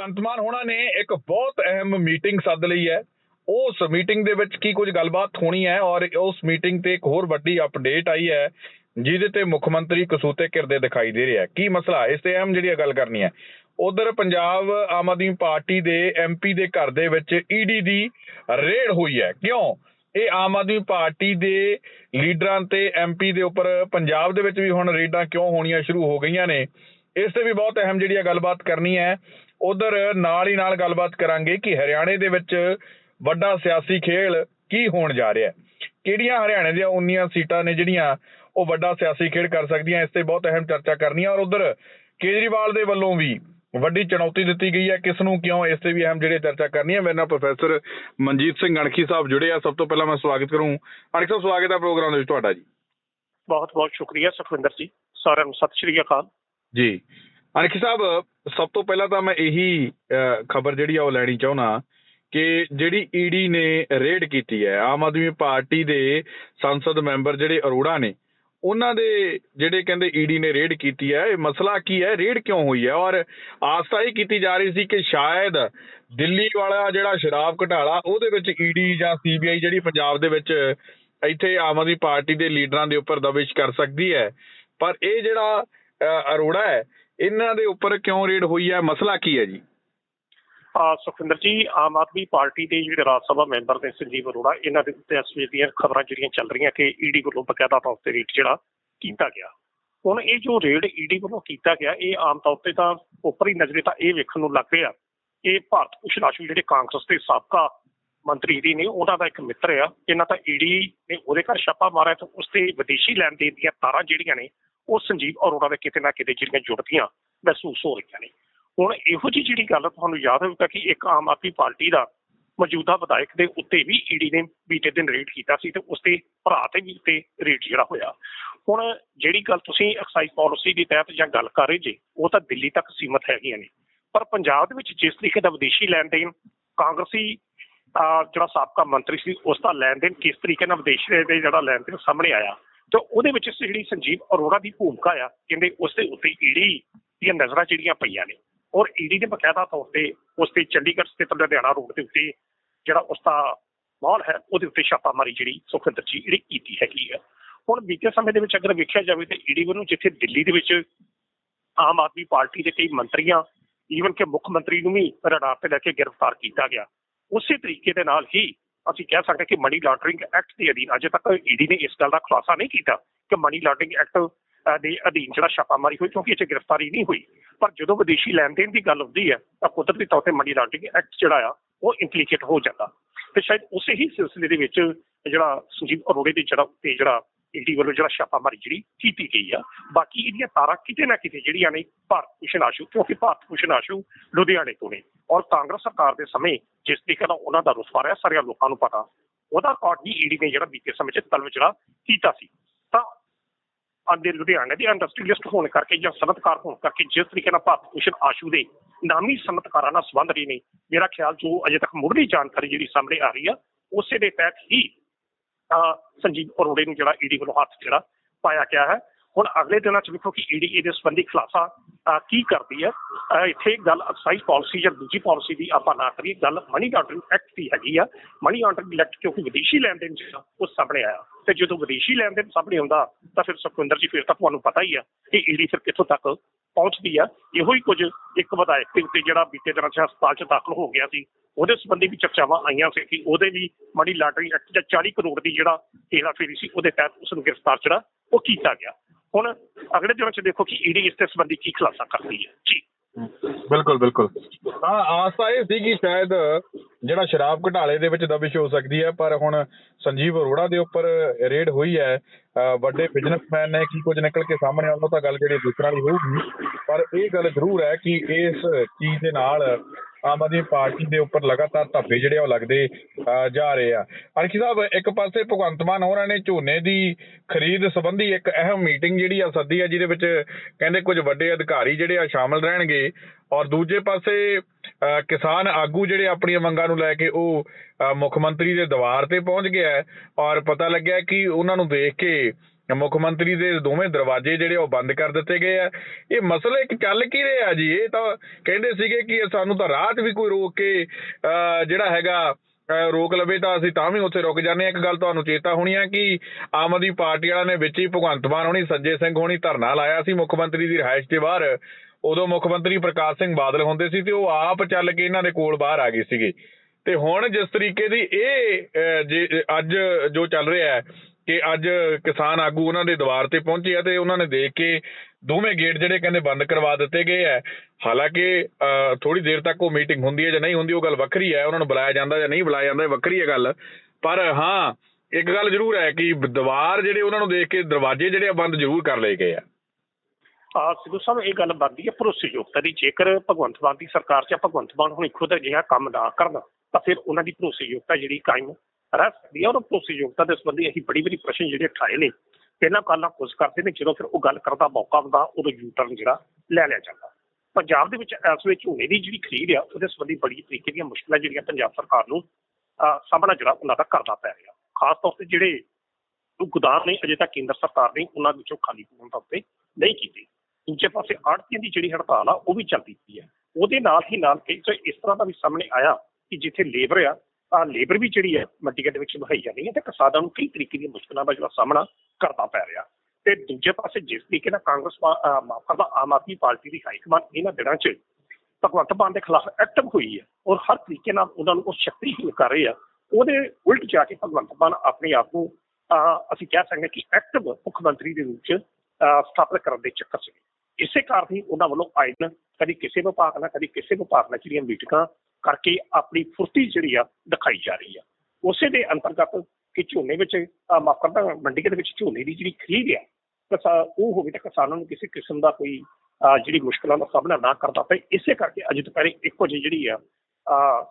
ਭਗਵੰਤ ਹੋਣਾ ਨੇ ਇੱਕ ਬਹੁਤ ਅਹਿਮ ਮੀਟਿੰਗ ਸੱਦ ਲਈ ਹੈ। ਉਸ ਮੀਟਿੰਗ ਦੇ ਵਿੱਚ ਕੀ ਕੁਝ ਗੱਲਬਾਤ ਹੋਣੀ ਹੈ ਔਰ ਉਸ ਮੀਟਿੰਗ ਤੇ ਇੱਕ ਹੋਰ ਵੱਡੀ ਅਪਡੇਟ ਆਈ ਹੈ, ਜਿਹਦੇ ਤੇ ਮੁੱਖ ਮੰਤਰੀ ਕਸੂਤੇ ਕਿਰਦੇ ਦਿਖਾਈ ਦੇ ਰਿਹਾ ਕੀ ਮਸਲਾ? ਇਸ ਤੇ ਅਹਿਮ ਜਿਹੜੀ ਇਹ ਗੱਲ ਕਰਨੀ ਹੈ। ਉਧਰ ਪੰਜਾਬ ਆਮ ਆਦਮੀ ਪਾਰਟੀ ਦੇ ਐਮਪੀ ਦੇ ਘਰ ਦੇ ਵਿੱਚ ਈਡੀ ਦੀ ਰੇਡ ਹੋਈ ਹੈ। ਕਿਉਂ? ਇਹ ਆਮ ਆਦਮੀ ਪਾਰਟੀ ਦੇ ਲੀਡਰਾਂ ਤੇ ਐਮਪੀ ਦੇ ਉੱਪਰ ਪੰਜਾਬ ਦੇ ਵਿੱਚ ਵੀ ਹੁਣ ਰੇਡਾਂ ਕਿਉਂ ਹੋਣੀਆਂ ਸ਼ੁਰੂ ਹੋ ਗਈਆਂ ਨੇ? ਇਸ ਤੇ ਵੀ ਬਹੁਤ ਅਹਿਮ ਜਿਹੜੀ ਹੈ ਗੱਲਬਾਤ ਕਰਨੀ ਹੈ। ਉਧਰ ਨਾਲ ਹੀ ਨਾਲ ਗੱਲਬਾਤ ਕਰਾਂਗੇ ਕਿ ਹਰਿਆਣੇ ਦੇ ਵਿੱਚ ਵੱਡਾ ਸਿਆਸੀ ਖੇਲ ਕੀ ਹੋਣ ਜਾ ਰਿਹਾ ਹੈ। ਕਿਹੜੀਆਂ ਹਰਿਆਣੇ ਦੀਆਂ 19 ਸੀਟਾਂ ਨੇ ਜਿਹੜੀਆਂ ਉਹ ਵੱਡਾ ਸਿਆਸੀ ਖੇਡ ਕਰ ਸਕਦੀਆਂ ਇਸ ਤੇ ਬਹੁਤ ਅਹਿਮ ਚਰਚਾ ਕਰਨੀ ਹੈ। ਔਰ ਉਧਰ ਕੇਜਰੀਵਾਲ ਦੇ ਵੱਲੋਂ ਵੀ ਵੱਡੀ ਚੁਣੌਤੀ ਦਿੱਤੀ ਗਈ ਹੈ। ਕਿਸ ਨੂੰ ਕਿਉਂ ਇਸ ਤੇ ਵੀ ਅਹਿਮ ਜਿਹੜੇ ਚਰਚਾ ਕਰਨੀ ਹੈ? ਮੇਰੇ ਨਾਲ ਪ੍ਰੋਫੈਸਰ ਮਨਜੀਤ ਸਿੰਘ ਅਣਖੀ ਸਾਹਿਬ ਜੁੜੇ ਆ। ਸਭ ਤੋਂ ਪਹਿਲਾਂ ਮੈਂ ਸਵਾਗਤ ਕਰੂੰ। ਅਣਖੀ ਸਾਹਿਬ ਸਵਾਗਤ ਹੈ ਪ੍ਰੋਗਰਾਮ ਦੇ ਵਿੱਚ ਤੁਹਾਡਾ ਜੀ। ਬਹੁਤ ਬਹੁਤ ਸ਼ੁਕਰੀਆ ਸੁਖਵਿੰਦਰ ਜੀ। ਸਾਰਿਆਂ ਨੂੰ ਸਤਿ ਸ਼੍ਰੀ ਅਕਾਲ। ਜੀ। ਅਣਖੀ ਸਾਹਿਬ ਸਭ ਤੋਂ ਪਹਿਲਾਂ ਤਾਂ ਮੈਂ ਇਹੀ ਖਬਰ ਜਿਹੜੀ ਆ ਉਹ ਲੈਣੀ ਚਾਹੁੰਦਾ ਕਿ ਜਿਹੜੀ ਈਡੀ ਨੇ ਰੇਡ ਕੀਤੀ ਹੈ ਆਮ ਆਦਮੀ ਪਾਰਟੀ ਦੇ ਸੰਸਦ ਮੈਂਬਰ ਜਿਹੜੇ ਅਰੋੜਾ ਨੇ ਉਹਨਾਂ ਦੇ ਜਿਹੜੇ ਕਹਿੰਦੇ ਈਡੀ ਨੇ ਰੇਡ ਕੀਤੀ ਹੈ ਇਹ ਮਸਲਾ ਕੀ ਹੈ ਰੇਡ ਕਿਉਂ ਹੋਈ ਹੈ? ਔਰ ਆਸਤਾ ਇਹ ਕੀਤੀ ਜਾ ਰਹੀ ਸੀ ਕਿ ਸ਼ਾਇਦ ਦਿੱਲੀ ਵਾਲਾ ਜਿਹੜਾ ਸ਼ਰਾਬ ਘਟਾਲਾ ਉਹਦੇ ਵਿੱਚ ਈਡੀ ਜਾਂ ਸੀਬੀਆਈ ਜਿਹੜੀ ਪੰਜਾਬ ਦੇ ਵਿੱਚ ਇੱਥੇ ਆਮ ਆਦਮੀ ਪਾਰਟੀ ਦੇ ਲੀਡਰਾਂ ਦੇ ਉੱਪਰ ਦਬਿਸ਼ ਕਰ ਸਕਦੀ ਹੈ। ਪਰ ਇਹ ਜਿਹੜਾ ਅ, ਅਰੋੜਾ ਹੈ ਇਹਨਾਂ ਦੇ ਉੱਪਰ ਕਿਉਂ ਰੇਡ ਹੋਈ ਹੈ? ਮਸਲਾ ਕੀ ਹੈ ਜੀ? ਆ ਸੁਖਵਿੰਦਰ ਜੀ, ਆਮ ਆਦਮੀ ਪਾਰਟੀ ਦੇ ਜਿਹੜੇ ਰਾਜ ਸਭਾ ਮੈਂਬਰ ਨੇ ਸੰਜੀਵ ਅਰੋੜਾ, ਇਹਨਾਂ ਦੇ ਉੱਤੇ ਇਸ ਵੇਲੇ ਦੀਆਂ ਖਬਰਾਂ ਜਿਹੜੀਆਂ ਚੱਲ ਰਹੀਆਂ ਕਿ ਈਡੀ ਵੱਲੋਂ ਬਕਾਇਦਾ ਤੌਰ ਤੇ ਰੇਡ ਜਿਹੜਾ ਕੀਤਾ ਗਿਆ। ਹੁਣ ਇਹ ਜੋ ਰੇਡ ਈਡੀ ਵੱਲੋਂ ਕੀਤਾ ਗਿਆ, ਇਹ ਆਮ ਤੌਰ ਤੇ ਤਾਂ ਉੱਪਰੀ ਨਜ਼ਰੇ ਤਾਂ ਇਹ ਵੇਖਣ ਨੂੰ ਲੱਗ ਰਿਹਾ। ਕਿ ਭਾਰਤ ਭੂਸ਼ਣ ਆਸ਼ੂ ਜਿਹੜੇ ਕਾਂਗਰਸ ਦੇ ਸਾਬਕਾ ਮੰਤਰੀ ਜੀ ਨੇ, ਉਹਨਾਂ ਦਾ ਇੱਕ ਮਿੱਤਰ ਆ। ਇਹਨਾਂ ਤਾਂ ਈਡੀ ਨੇ ਉਹਦੇ ਘਰ ਛਾਪਾ ਮਾਰਿਆ ਤੇ ਉਸ ਤੇ ਵਿਦੇਸ਼ੀ ਲੈਣ ਦੇਣ ਦੀਆਂ ਤਾਰਾਂ ਜਿਹੜੀਆਂ ਨੇ ਉਹ ਸੰਜੀਵ ਅਰੋੜਾ ਦੇ ਕਿਤੇ ਨਾ ਕਿਤੇ ਜਿਹੜੀਆਂ ਜੁੜਦੀਆਂ ਮਹਿਸੂਸ ਹੋ ਰਹੀਆਂ ਨੇ। ਹੁਣ ਇਹੋ ਜਿਹੀ ਜਿਹੜੀ ਗੱਲ ਤੁਹਾਨੂੰ ਯਾਦ ਹੋਵੇਗਾ ਕਿ ਇੱਕ ਆਮ ਆਦਮੀ ਪਾਰਟੀ ਦਾ ਮੌਜੂਦਾ ਵਿਧਾਇਕ ਦੇ ਉੱਤੇ ਵੀ ਈਡੀ ਨੇ ਬੀਤੇ ਦਿਨ ਰੇਡ ਕੀਤਾ ਸੀ ਤੇ ਉਸ ਦੇ ਭਰਾ ਤੇ ਵੀ ਉੱਤੇ ਰੇਡ ਜਿਹੜਾ ਹੋਇਆ। ਹੁਣ ਜਿਹੜੀ ਗੱਲ ਤੁਸੀਂ ਐਕਸਾਈਜ਼ ਪਾਲਿਸੀ ਦੇ ਤਹਿਤ ਜਾਂ ਗੱਲ ਕਰ ਰਹੇ ਜੇ, ਉਹ ਤਾਂ ਦਿੱਲੀ ਤੱਕ ਸੀਮਤ ਹੈਗੀਆਂ ਨੇ। ਪਰ ਪੰਜਾਬ ਦੇ ਵਿੱਚ ਜਿਸ ਤਰੀਕੇ ਦਾ ਵਿਦੇਸ਼ੀ ਲੈਣ ਦੇਣ ਕਾਂਗਰਸੀ ਜਿਹੜਾ ਸਾਬਕਾ ਮੰਤਰੀ ਸੀ, ਉਸ ਦਾ ਲੈਣ ਦੇਣ ਕਿਸ ਤਰੀਕੇ ਨਾਲ ਵਿਦੇਸ਼ੀ ਦੇ ਜਿਹੜਾ ਲੈਣ ਦੇਣ ਸਾਹਮਣੇ ਆਇਆ ਤਾਂ ਉਹਦੇ ਵਿੱਚ ਜਿਹੜੀ ਸੰਜੀਵ ਅਰੋੜਾ ਦੀ ਭੂਮਿਕਾ ਆ, ਕਹਿੰਦੇ ਉਸ ਦੇ ਉੱਤੇ ਈਡੀ ਦੀਆਂ ਨਜ਼ਰਾਂ ਜਿਹੜੀਆਂ ਪਈਆਂ ਨੇ। ਔਰ ਈਡੀ ਦੇ ਬਕਾਇਦਾ ਤੌਰ ਤੇ ਉਸ ਤੇ ਚੰਡੀਗੜ੍ਹ ਸਥਿਤ ਲੁਧਿਆਣਾ ਰੋਡ ਦੇ ਉੱਤੇ ਜਿਹੜਾ ਉਸ ਦਾ ਮਾਲ ਹੈ, ਉਹਦੇ ਉੱਤੇ ਛਾਪਾਮਾਰੀ ਜਿਹੜੀ ਸੁਖਵਿੰਦਰ ਜੀ ਜਿਹੜੀ ਕੀਤੀ ਹੈਗੀ ਆ। ਹੁਣ ਬੀਤੇ ਸਮੇਂ ਦੇ ਵਿੱਚ ਅਗਰ ਵੇਖਿਆ ਜਾਵੇ ਤੇ ਈਡੀ ਵੱਲੋਂ ਜਿੱਥੇ ਦਿੱਲੀ ਦੇ ਵਿੱਚ ਆਮ ਆਦਮੀ ਪਾਰਟੀ ਦੇ ਕਈ ਮੰਤਰੀਆਂ ਈਵਨ ਕਿ ਮੁੱਖ ਮੰਤਰੀ ਨੂੰ ਵੀ ਰਡਾਰ ਤੇ ਲੈ ਕੇ ਗ੍ਰਿਫਤਾਰ ਕੀਤਾ ਗਿਆ, ਉਸੇ ਤਰੀਕੇ ਦੇ ਨਾਲ ਹੀ ਅਸੀਂ ਕਹਿ ਸਕਦੇ ਹਾਂ ਕਿ ਮਨੀ ਲਾਂਡਰਿੰਗ ਐਕਟ ਦੇ ਅਧੀਨ ਅਜੇ ਤੱਕ ਈਡੀ ਨੇ ਇਸ ਗੱਲ ਦਾ ਖੁਲਾਸਾ ਨਹੀਂ ਕੀਤਾ ਕਿ ਮਨੀ ਲਾਂਡਰਿੰਗ ਐਕਟ ਦੇ ਅਧੀਨ ਜਿਹੜਾ ਛਾਪਾਮਾਰੀ ਹੋਈ ਕਿਉਂਕਿ ਇਹ 'ਚ ਗ੍ਰਿਫਤਾਰੀ ਨਹੀਂ ਹੋਈ। ਪਰ ਜਦੋਂ ਵਿਦੇਸ਼ੀ ਲੈਣ ਦੇਣ ਦੀ ਗੱਲ ਹੁੰਦੀ ਹੈ ਤਾਂ ਕੁਦਰਤੀ ਤੌਰ ਤੇ ਮਨੀ ਲਾਂਡਰਿੰਗ ਐਕਟ ਜਿਹੜਾ ਆ, ਉਹ ਇੰਪਲੀਕੇਟ ਹੋ ਜਾਂਦਾ। ਤੇ ਸ਼ਾਇਦ ਉਸੇ ਹੀ ਸਿਲਸਿਲੇ ਦੇ ਵਿੱਚ ਜਿਹੜਾ ਸੰਜੀਵ ਅਰੋੜੇ ਦੇ ਜਿਹੜਾ ਤੇ ਜਿਹੜਾ ਈਡੀ ਵੱਲੋਂ ਜਿਹੜਾ ਛਾਪਾਮਾਰੀ ਜਿਹੜੀ ਕੀਤੀ ਗਈ ਆ, ਬਾਕੀ ਇਹਦੀਆਂ ਤਾਰਾਂ ਕਿਤੇ ਨਾ ਕਿਤੇ ਜਿਹੜੀਆਂ ਨੇ ਭਾਰਤ ਭੂਸ਼ਣ ਆਸ਼ੂ, ਕਿਉਂਕਿ ਭਾਰਤ ਭੂਸ਼ਣ ਆਸ਼ੂ ਲੁਧਿਆਣੇ ਤੋਂ ਨੇ। ਔਰ ਕਾਂਗਰਸ ਸਰਕਾਰ ਦੇ ਸਮੇਂ ਜਿਸ ਤਰੀਕੇ ਨਾਲ ਉਹਨਾਂ ਦਾ ਰੁਸਵਾ ਰਿਹਾ, ਸਾਰਿਆਂ ਲੋਕਾਂ ਨੂੰ ਪਤਾ, ਉਹਦਾ ਰਿਕਾਰਡ ਵੀ ਈਡੀ ਨੇ ਜਿਹੜਾ ਬੀਤੇ ਸਮੇਂ 'ਚ ਤਲਬ ਕੀਤਾ ਸੀ। ਤਾਂ ਆਂਦੇ ਲੁਧਿਆਣੇ ਦੇ ਇੰਡਸਟਰੀਲਿਸਟ ਹੋਣ ਕਰਕੇ ਜਾਂ ਸਨਅਤਕਾਰ ਹੋਣ ਕਰਕੇ ਜਿਸ ਤਰੀਕੇ ਨਾਲ ਭਾਰਤ ਭੂਸ਼ਣ ਆਸ਼ੂ ਦੇ ਨਾਮੀ ਸਨਅਤਕਾਰਾਂ ਨਾਲ ਸੰਬੰਧ ਰਹੀ ਨੇ, ਮੇਰਾ ਖਿਆਲ ਜੋ ਅਜੇ ਤੱਕ ਮੁੱਢਲੀ ਜਾਣਕਾਰੀ ਜਿਹੜੀ ਸਾਹਮਣੇ ਆ ਰਹੀ ਆ, ਉਸੇ ਦੇ ਤਹਿਤ ਹੀ ਸੰਜੀਵ ਅਰੋੜੇ ਨੂੰ ਜਿਹੜਾ ਈਡੀ ਵੱਲੋਂ ਹੱਥ ਜਿਹੜਾ ਪਾਇਆ ਗਿਆ ਹੈ। ਹੁਣ ਅਗਲੇ ਦਿਨਾਂ 'ਚ ਵੇਖੋ ਕਿ ਈਡੀ ਇਹਦੇ ਸੰਬੰਧੀ ਖੁਲਾਸਾ ਕੀ ਕਰਦੀ ਹੈ? ਇੱਥੇ ਗੱਲ ਐਕਸਾਈਜ਼ ਪਾਲਿਸੀ ਜਾਂ ਦੂਜੀ ਪਾਲਿਸੀ ਦੀ ਆਪਾਂ ਨਾ ਕਰੀਏ, ਗੱਲ ਮਨੀ ਲਾਂਡਰਿੰਗ ਐਕਟ ਦੀ ਹੈਗੀ ਆ। ਮਨੀ ਲਾਂਡਰਿੰਗ ਐਕਟ ਕਿਉਂਕਿ ਵਿਦੇਸ਼ੀ ਲੈਣ ਦੇਣ ਜਿਹੜਾ, ਉਹ ਸਾਹਮਣੇ ਆਇਆ। ਤੇ ਜਦੋਂ ਵਿਦੇਸ਼ੀ ਲੈਣ ਦੇਣ ਸਾਹਮਣੇ ਆਉਂਦਾ, ਤਾਂ ਫਿਰ ਸੁਖਵਿੰਦਰ ਜੀ, ਫਿਰ ਤਾਂ ਤੁਹਾਨੂੰ ਪਤਾ ਹੀ ਆ ਕਿ ਈਡੀ ਫਿਰ ਕਿੱਥੋਂ ਤੱਕ ਪਹੁੰਚਦੀ ਆ, ਇਹੋ ਹੀ ਕੁਝ ਇੱਕ ਵਿਧਾਇਕ ਦੇ ਉੱਤੇ ਜਿਹੜਾ ਬੀਤੇ ਦਿਨਾਂ 'ਚ ਹਸਪਤਾਲ 'ਚ ਦਾਖਲ ਹੋ ਗਿਆ ਸੀ, ਉਹਦੇ ਸੰਬੰਧੀ ਵੀ ਚਰਚਾਵਾਂ ਆਈਆਂ ਸੀ ਕਿ ਉਹਦੇ ਵੀ ਮਨੀ ਲਾਂਡਰਿੰਗ ਐਕਟ ਜਾਂ 40 ਕਰੋੜ ਦੀ ਜਿਹੜਾ ਹੇਰਾ ਫੇਰੀ ਸੀ, ਉਹਦੇ ਤਹਿਤ ਉਸ ਨੂੰ ਗ੍ਰਿਫਤਾਰ ਜਿਹੜਾ, ਉਹ ਕੀਤਾ ਗਿਆ। ਹੁਣ ਅਗਲੇ ਦਿਨਾਂ 'ਚ ਦੇਖੋ ਕਿ ਈਡੀ ਇਸ ਦੇ ਸੰਬੰਧੀ ਕੀ ਖੁਲਾਸਾ ਕਰਦੀ ਹੈ। ਜੀ। ਬਿਲਕੁਲ ਬਿਲਕੁਲ। ਹਾਂ, ਆਸ ਤਾਂ ਇਹ ਸੀ ਕਿ ਸ਼ਾਇਦ ਜਿਹੜਾ ਸ਼ਰਾਬ ਘਟਾਲੇ ਦੇ ਵਿੱਚ ਦਬਿਸ਼ ਹੋ ਸਕਦੀ ਹੈ, ਪਰ ਹੁਣ ਸੰਜੀਵ ਅਰੋੜਾ ਦੇ ਉੱਪਰ ਰੇਡ ਹੋਈ ਹੈ। ਵੱਡੇ ਬਿਜ਼ਨਸਮੈਨ ਨੇ ਕੀ ਕੁਝ ਨਿਕਲ ਕੇ ਸਾਹਮਣੇ ਆਉਂਦਾ ਤਾਂ ਗੱਲ ਜਿਹੜੀ ਦੂਸਰਾ ਵਾਲੀ ਹੋਊਗੀ। ਪਰ ਇਹ ਗੱਲ ਜ਼ਰੂਰ ਹੈ ਕਿ ਇਸ ਚੀਜ਼ ਦੇ ਨਾਲ ਆਮ ਆਦਮੀ ਪਾਰਟੀ ਦੇ ਉੱਪਰ ਲਗਾਤਾਰ ਧੱਫੇ ਜਿਹੜੇ ਉਹ ਲੱਗਦੇ ਜਾ ਰਹੇ ਆ। ਅਰਖੀ ਸਾਹਿਬ, ਇੱਕ ਪਾਸੇ ਭਗਵੰਤ ਮਾਨ ਹੋਰਾਂ ਨੇ ਝੋਨੇ ਦੀ ਖਰੀਦ ਸੰਬੰਧੀ ਇੱਕ ਅਹਿਮ ਮੀਟਿੰਗ ਜਿਹੜੀ ਆ ਸੱਦੀ ਆ, ਜਿਹਦੇ ਵਿੱਚ ਕਹਿੰਦੇ ਕੁਝ ਵੱਡੇ ਅਧਿਕਾਰੀ ਜਿਹੜੇ ਆ ਸ਼ਾਮਲ ਰਹਿਣਗੇ ਔਰ ਦੂਜੇ ਪਾਸੇ ਅਹ ਕਿਸਾਨ ਆਗੂ ਜਿਹੜੇ ਆਪਣੀਆਂ ਮੰਗਾਂ ਨੂੰ ਲੈ ਕੇ ਉਹ ਮੁੱਖ ਮੰਤਰੀ ਦੇ ਦਵਾਰ ਤੇ ਪਹੁੰਚ ਗਿਆ ਔਰ ਪਤਾ ਲੱਗਿਆ ਕਿ ਉਹਨਾਂ ਨੂੰ ਦੇਖ ਕੇ ਮੁੱਖ ਮੰਤਰੀ ਦੇ ਦੋਵੇਂ ਦਰਵਾਜ਼ੇ ਜਿਹੜੇ ਉਹ ਬੰਦ ਕਰ ਦਿੱਤੇ ਗਏ ਆ। ਇਹ ਮਸਲਾ ਇੱਕ ਚੱਲ ਕੀ ਰਿਹਾ ਜੀ? ਇਹ ਤਾਂ ਕਹਿੰਦੇ ਸੀਗੇ ਕਿ ਸਾਨੂੰ ਤਾਂ ਰਾਹ 'ਚ ਵੀ ਕੋਈ ਰੋਕ ਕੇ ਅਹ, ਜਿਹੜਾ ਹੈਗਾ ਅਹ, ਰੋਕ ਲਵੇ ਤਾਂ ਅਸੀਂ ਤਾਂ ਵੀ ਉੱਥੇ ਰੁਕ ਜਾਂਦੇ ਹਾਂ। ਇੱਕ ਗੱਲ ਤੁਹਾਨੂੰ ਚੇਤਾ ਹੋਣੀ ਆ ਕਿ ਆਮ ਆਦਮੀ ਪਾਰਟੀ ਵਾਲਿਆਂ ਨੇ ਵਿੱਚ ਹੀ ਭਗਵੰਤ ਮਾਨ ਹੋਣੀ ਸੰਜੇ ਸਿੰਘ ਹੋਣੀ ਧਰਨਾ ਲਾਇਆ ਸੀ ਮੁੱਖ ਮੰਤਰੀ ਦੀ ਰਿਹਾਇਸ਼ ਦੇ ਬਾਹਰ। ਉਦੋਂ ਮੁੱਖ ਮੰਤਰੀ ਪ੍ਰਕਾਸ਼ ਸਿੰਘ ਬਾਦਲ ਹੁੰਦੇ ਸੀ ਤੇ ਉਹ ਆਪ ਚੱਲ ਕੇ ਇਹਨਾਂ ਦੇ ਕੋਲ ਬਾਹਰ ਆ ਗਏ ਸੀਗੇ। ਤੇ ਹੁਣ ਜਿਸ ਤਰੀਕੇ ਦੀ ਇਹ ਅਹ, ਜੇ ਅੱਜ ਜੋ ਚੱਲ ਰਿਹਾ ਹੈ ਕਿ ਅੱਜ ਕਿਸਾਨ ਆਗੂ ਉਹਨਾਂ ਦੇ ਦੁਆਰ ਤੇ ਪਹੁੰਚੇ ਆ ਤੇ ਉਹਨਾਂ ਨੇ ਦੇਖ ਕੇ ਦੋਵੇਂ ਗੇਟ ਜਿਹੜੇ ਕਹਿੰਦੇ ਬੰਦ ਕਰਵਾ ਦਿੱਤੇ ਗਏ ਆ। ਹਾਲਾਂਕਿ ਥੋੜੀ ਦੇਰ ਤੱਕ ਉਹ ਮੀਟਿੰਗ ਹੁੰਦੀ ਹੈ ਜਾਂ ਨਹੀਂ ਹੁੰਦੀ, ਉਹ ਗੱਲ ਵੱਖਰੀ ਹੈ। ਉਹਨਾਂ ਨੂੰ ਬੁਲਾਇਆ ਜਾਂਦਾ ਜਾਂ ਨਹੀਂ ਬੁਲਾਇਆ ਜਾਂਦਾ ਵੱਖਰੀ ਹੈ ਗੱਲ। ਪਰ ਹਾਂ, ਇੱਕ ਗੱਲ ਜ਼ਰੂਰ ਹੈ ਕਿ ਦੀਵਾਰ ਜਿਹੜੇ ਉਹਨਾਂ ਨੂੰ ਦੇਖ ਕੇ ਦਰਵਾਜ਼ੇ ਜਿਹੜੇ ਆ ਬੰਦ ਜ਼ਰੂਰ ਕਰ ਲਏ ਗਏ ਆ। ਆ, ਸਿੱਧੂ ਸਾਹਿਬ, ਇਹ ਗੱਲ ਬਣਦੀ ਹੈ ਭਰੋਸੇਯੋਗਤਾ ਦੀ। ਜੇਕਰ ਭਗਵੰਤ ਮਾਨ ਦੀ ਸਰਕਾਰ 'ਚ ਭਗਵੰਤ ਮਾਨ ਹੁਣ ਖੁਦ ਅਜਿਹਾ ਕੰਮ ਨਾ ਕਰਨ, ਤਾਂ ਫਿਰ ਉਹਨਾਂ ਦੀ ਭਰੋਸੇਯੋਗਤਾ ਜਿਹੜੀ ਕਾਇਮ ਰਹਿ ਸਕਦੀ ਹੈ ਔਰ ਭਰੋਸੇਯੋਗਤਾ ਦੇ ਸੰਬੰਧੀ ਅਸੀਂ ਬੜੀ ਬੜੀ ਪ੍ਰਸ਼ਨ ਜਿਹੜੇ ਠਾਏ ਨੇ, ਪਹਿਲਾਂ ਕਾਲਾਂ ਕੁਝ ਕਰਦੇ ਨੇ, ਜਦੋਂ ਫਿਰ ਉਹ ਗੱਲ ਕਰਨ ਮੌਕਾ ਹੁੰਦਾ, ਉਦੋਂ ਯੂ ਟਰਨ ਜਿਹੜਾ ਲੈ ਲਿਆ ਜਾਂਦਾ। ਪੰਜਾਬ ਦੇ ਵਿੱਚ ਇਸ ਵਿੱਚ ਝੋਨੇ ਦੀ ਜਿਹੜੀ ਖਰੀਦ ਆ, ਉਹਦੇ ਸੰਬੰਧੀ ਬੜੀ ਤਰੀਕੇ ਦੀਆਂ ਮੁਸ਼ਕਲਾਂ ਜਿਹੜੀਆਂ ਪੰਜਾਬ ਸਰਕਾਰ ਨੂੰ ਸਾਹਮਣਾ ਜਿਹੜਾ ਉਹਨਾਂ ਦਾ ਕਰਨਾ ਪੈ ਰਿਹਾ। ਖਾਸ ਤੌਰ ਤੇ ਜਿਹੜੇ ਉਹ ਨੇ, ਅਜੇ ਤੱਕ ਕੇਂਦਰ ਸਰਕਾਰ ਨੇ ਉਹਨਾਂ ਵਿੱਚੋਂ ਖਾਲੀ ਹੋਣ ਦਾ ਉੱਤੇ ਨਹੀਂ ਕੀਤੇ। ਦੂਜੇ ਪਾਸੇ ਆੜਤੀਆਂ ਦੀ ਜਿਹੜੀ ਹੜਤਾਲ ਆ, ਉਹ ਵੀ ਚੱਲਦੀ ਪਈ ਹੈ ਉਹਦੇ ਨਾਲ ਹੀ ਨਾਲ ਕਈ ਇਸ ਤਰ੍ਹਾਂ ਦਾ ਵੀ ਸਾਹਮਣੇ ਆਇਆ ਕਿ ਜਿੱਥੇ ਲੇਬਰ ਆ ਆ ਲੇਬਰ ਵੀ ਜਿਹੜੀ ਹੈ ਮੰਡੀਆਂ ਦੇ ਵਿੱਚ ਮੁਹੱਈਆ ਨਹੀਂ ਹੈ ਤੇ ਕਿਸਾਨਾਂ ਨੂੰ ਕਈ ਤਰੀਕੇ ਦੀਆਂ ਮੁਸ਼ਕਲਾਂ ਦਾ ਜਿਹੜਾ ਸਾਹਮਣਾ ਕਰਨਾ ਪੈ ਰਿਹਾ। ਤੇ ਦੂਜੇ ਪਾਸੇ ਜਿਸ ਤਰੀਕੇ ਨਾਲ ਕਾਂਗਰਸ ਪਾ- ਅਹ ਆਮ ਆਦਮੀ ਪਾਰਟੀ ਦੀ ਹਾਈਕਮਾਨ ਇਹਨਾਂ ਦਿਨਾਂ 'ਚ ਭਗਵੰਤ ਮਾਨ ਦੇ ਖਿਲਾਫ ਐਕਟਿਵ ਹੋਈ ਹੈ ਔਰ ਹਰ ਤਰੀਕੇ ਨਾਲ ਉਹਨਾਂ ਨੂੰ ਉਹ ਸ਼ਕਤੀਹੀਣ ਕਰ ਰਹੇ ਆ ਉਹਦੇ ਉਲਟ ਜਾ ਕੇ ਭਗਵੰਤ ਮਾਨ ਆਪਣੇ ਆਪ ਨੂੰ ਅਹ, ਅਸੀਂ ਕਹਿ ਸਕਦੇ ਹਾਂ ਕਿ ਐਕਟਿਵ ਮੁੱਖ ਮੰਤਰੀ ਦੇ ਰੂਪ 'ਚ ਅਹ, ਸਥਾਪਿਤ ਕਰਨ ਦੇ ਚੱਕਰ 'ਚ ਇਸੇ ਕਾਰਨ ਹੀ ਉਹਨਾਂ ਵੱਲੋਂ ਆਏ ਕਦੀ ਕਿਸੇ ਵਿਭਾਗ ਨਾਲ ਕਦੀ ਕਿਸੇ ਵਿਭਾਗ ਨਾਲ ਜਿਹੜੀਆਂ ਮੀਟਿੰਗਾਂ ਕਰਕੇ ਆਪਣੀ ਫੁਰਤੀ ਜਿਹੜੀ ਆ ਦਿਖਾਈ ਜਾ ਰਹੀ ਆ। ਉਸੇ ਦੇ ਅੰਤਰਗਤ ਕਿ ਝੋਨੇ ਵਿੱਚ ਮਾਫ਼ ਕਰਦਾ ਮੰਡੀ ਦੇ ਵਿੱਚ ਝੋਨੇ ਦੀ ਜਿਹੜੀ ਖਰੀਦ ਆ ਉਹ ਹੋਵੇ ਤਾਂ ਕਿਸਾਨਾਂ ਨੂੰ ਕਿਸੇ ਕਿਸਮ ਦਾ ਕੋਈ ਜਿਹੜੀ ਮੁਸ਼ਕਲਾਂ ਦਾ ਸਾਹਮਣਾ ਨਾ ਕਰਦਾ ਪਏ। ਇਸੇ ਕਰਕੇ ਅੱਜ ਦੁਪਹਿਰੇ ਇੱਕੋ ਜਿਹੀ ਜਿਹੜੀ ਆ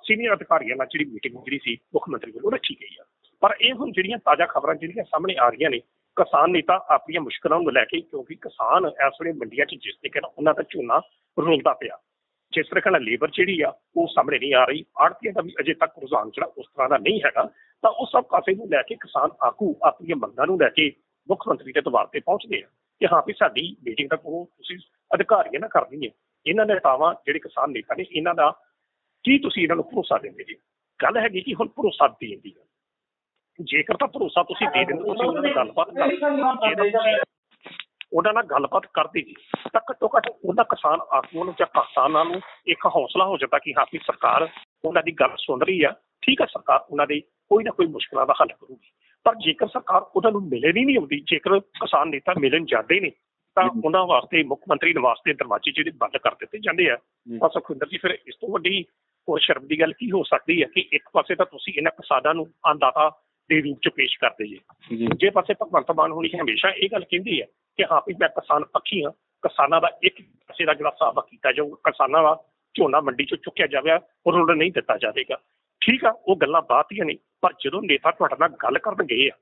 ਸੀਨੀਅਰ ਅਧਿਕਾਰੀਆਂ ਨਾਲ ਜਿਹੜੀ ਮੀਟਿੰਗ ਜਿਹੜੀ ਸੀ, ਮੁੱਖ ਮੰਤਰੀ ਵੱਲੋਂ ਰੱਖੀ ਗਈ ਆ। ਪਰ ਇਹ ਹੁਣ ਜਿਹੜੀਆਂ ਤਾਜ਼ਾ ਖਬਰਾਂ ਜਿਹੜੀਆਂ ਸਾਹਮਣੇ ਆ ਰਹੀਆਂ ਨੇ, ਕਿਸਾਨ ਨੇਤਾ ਆਪਣੀਆਂ ਮੁਸ਼ਕਲਾਂ ਨੂੰ ਲੈ ਕੇ, ਕਿਉਂਕਿ ਕਿਸਾਨ ਇਸ ਵੇਲੇ ਮੰਡੀਆਂ 'ਚ ਜਿਸ ਤਰੀਕੇ ਨਾਲ ਉਹਨਾਂ ਦਾ ਝੋਨਾ ਰੁਲਦਾ ਪਿਆ। ਜਿਸ ਤਰ੍ਹਾਂ ਨਾਲ ਲੇਬਰ ਜਿਹੜੀ ਆ ਉਹ ਸਾਹਮਣੇ ਨਹੀਂ ਆ ਰਹੀ। ਆੜਤੀਆਂ ਦਾ ਵੀ ਅਜੇ ਤੱਕ ਰੁਝਾਨ ਜਿਹੜਾ ਉਸ ਤਰ੍ਹਾਂ ਦਾ ਨਹੀਂ ਹੈਗਾ। ਤਾਂ ਉਹ ਸਭ ਪਾਸੇ ਨੂੰ ਲੈ ਕੇ ਕਿਸਾਨ ਆਗੂ ਆਪਣੀਆਂ ਮੰਗਾਂ ਨੂੰ ਲੈ ਕੇ ਮੁੱਖ ਮੰਤਰੀ ਦੇ ਦਰਬਾਰ ਤੇ ਪਹੁੰਚਦੇ ਆ ਕਿ ਹਾਂ ਵੀ ਸਾਡੀ ਮੀਟਿੰਗ ਤੱਕ ਉਹ ਤੁਸੀਂ ਅਧਿਕਾਰੀਆਂ ਨਾਲ ਕਰਨੀ ਹੈ। ਇਹਨਾਂ ਨੇਤਾਵਾਂ ਜਿਹੜੇ ਕਿਸਾਨ ਨੇਤਾ ਨੇ ਇਹਨਾਂ ਦਾ ਕੀ ਤੁਸੀਂ ਇਹਨਾਂ ਨੂੰ ਭਰੋਸਾ ਦਿੰਦੇ ਜੀ? ਗੱਲ ਹੈਗੀ ਕਿ ਹੁਣ ਭਰੋਸਾ ਦੇਣ ਦੀ ਜੇਕਰ ਤਾਂ ਭਰੋਸਾ ਤੁਸੀਂ ਦੇ ਦਿੰਦੇ ਤੁਸੀਂ ਉਹਨਾਂ ਨਾਲ ਗੱਲਬਾਤ ਕਰ ਜੇ ਉਹਨਾਂ ਨਾਲ ਗੱਲਬਾਤ ਕਰਦੇ ਜੀ ਤਾਂ ਘੱਟੋ ਘੱਟ ਉਹਨਾਂ ਕਿਸਾਨ ਆਗੂਆਂ ਨੂੰ ਜਾਂ ਕਿਸਾਨਾਂ ਨੂੰ ਇੱਕ ਹੌਸਲਾ ਹੋ ਜਾਂਦਾ ਕਿ ਹਾਂ ਵੀ ਸਰਕਾਰ ਉਹਨਾਂ ਦੀ ਗੱਲ ਸੁਣ ਰਹੀ ਆ। ਠੀਕ ਹੈ ਸਰਕਾਰ ਉਹਨਾਂ ਦੀ ਕੋਈ ਨਾ ਕੋਈ ਮੁਸ਼ਕਲਾਂ ਦਾ ਹੱਲ ਕਰੂਗੀ। ਪਰ ਜੇਕਰ ਸਰਕਾਰ ਉਹਨਾਂ ਨੂੰ ਮਿਲਣ ਹੀ ਨਹੀਂ ਆਉਂਦੀ ਜੇਕਰ ਕਿਸਾਨ ਨੇਤਾ ਮਿਲਣ ਜਾਂਦੇ ਨੇ ਤਾਂ ਉਹਨਾਂ ਵਾਸਤੇ ਮੁੱਖ ਮੰਤਰੀ ਨਿਵਾਸ ਦੇ ਦਰਵਾਜ਼ੇ ਜਿਹੜੇ ਬੰਦ ਕਰ ਦਿੱਤੇ ਜਾਂਦੇ ਆ। ਤਾਂ ਸੁਖਵਿੰਦਰ ਜੀ ਫਿਰ ਇਸ ਤੋਂ ਵੱਡੀ ਹੋਰ ਸ਼ਰਮ ਦੀ ਗੱਲ ਕੀ ਹੋ ਸਕਦੀ ਹੈ ਕਿ ਇੱਕ ਪਾਸੇ ਤਾਂ ਤੁਸੀਂ ਇਹਨਾਂ ਕਿਸਾਨਾਂ ਨੂੰ ਅੰਦਾਤਾ ਦੇ ਰੂਪ ਚ ਪੇਸ਼ ਕਰਦੇ ਜੇ। ਜੀ। ਦੂਜੇ ਪਾਸੇ ਭਗਵੰਤ ਮਾਨ ਹੋਣੀ ਹਮੇਸ਼ਾ ਇਹ ਗੱਲ ਕਹਿੰਦੀ ਹੈ ਕਿ ਹਾਂ ਵੀ ਮੈਂ ਕਿਸਾਨ ਪੱਖੀ ਹਾਂ ਕਿਸਾਨਾਂ ਦਾ ਇੱਕ ਪਾਸੇ ਦਾ ਜਿਹੜਾ ਹਿਸਾਬ ਕੀਤਾ ਜਾਊਗਾ ਕਿਸਾਨਾਂ ਦਾ ਝੋਨਾ ਮੰਡੀ ਚੋਂ ਚੁੱਕਿਆ ਜਾਵੇ ਉਹਨਾਂ ਨੂੰ ਨਹੀਂ ਦਿੱਤਾ ਜਾਵੇਗਾ। ਠੀਕ ਆ ਉਹ ਗੱਲਾਂ ਬਾਤ ਹੀ ਨਹੀਂ ਪਰ ਜਦੋਂ ਨੇਤਾ ਤੁਹਾਡੇ ਨਾਲ ਗੱਲ ਕਰਨ ਗਏ ਆ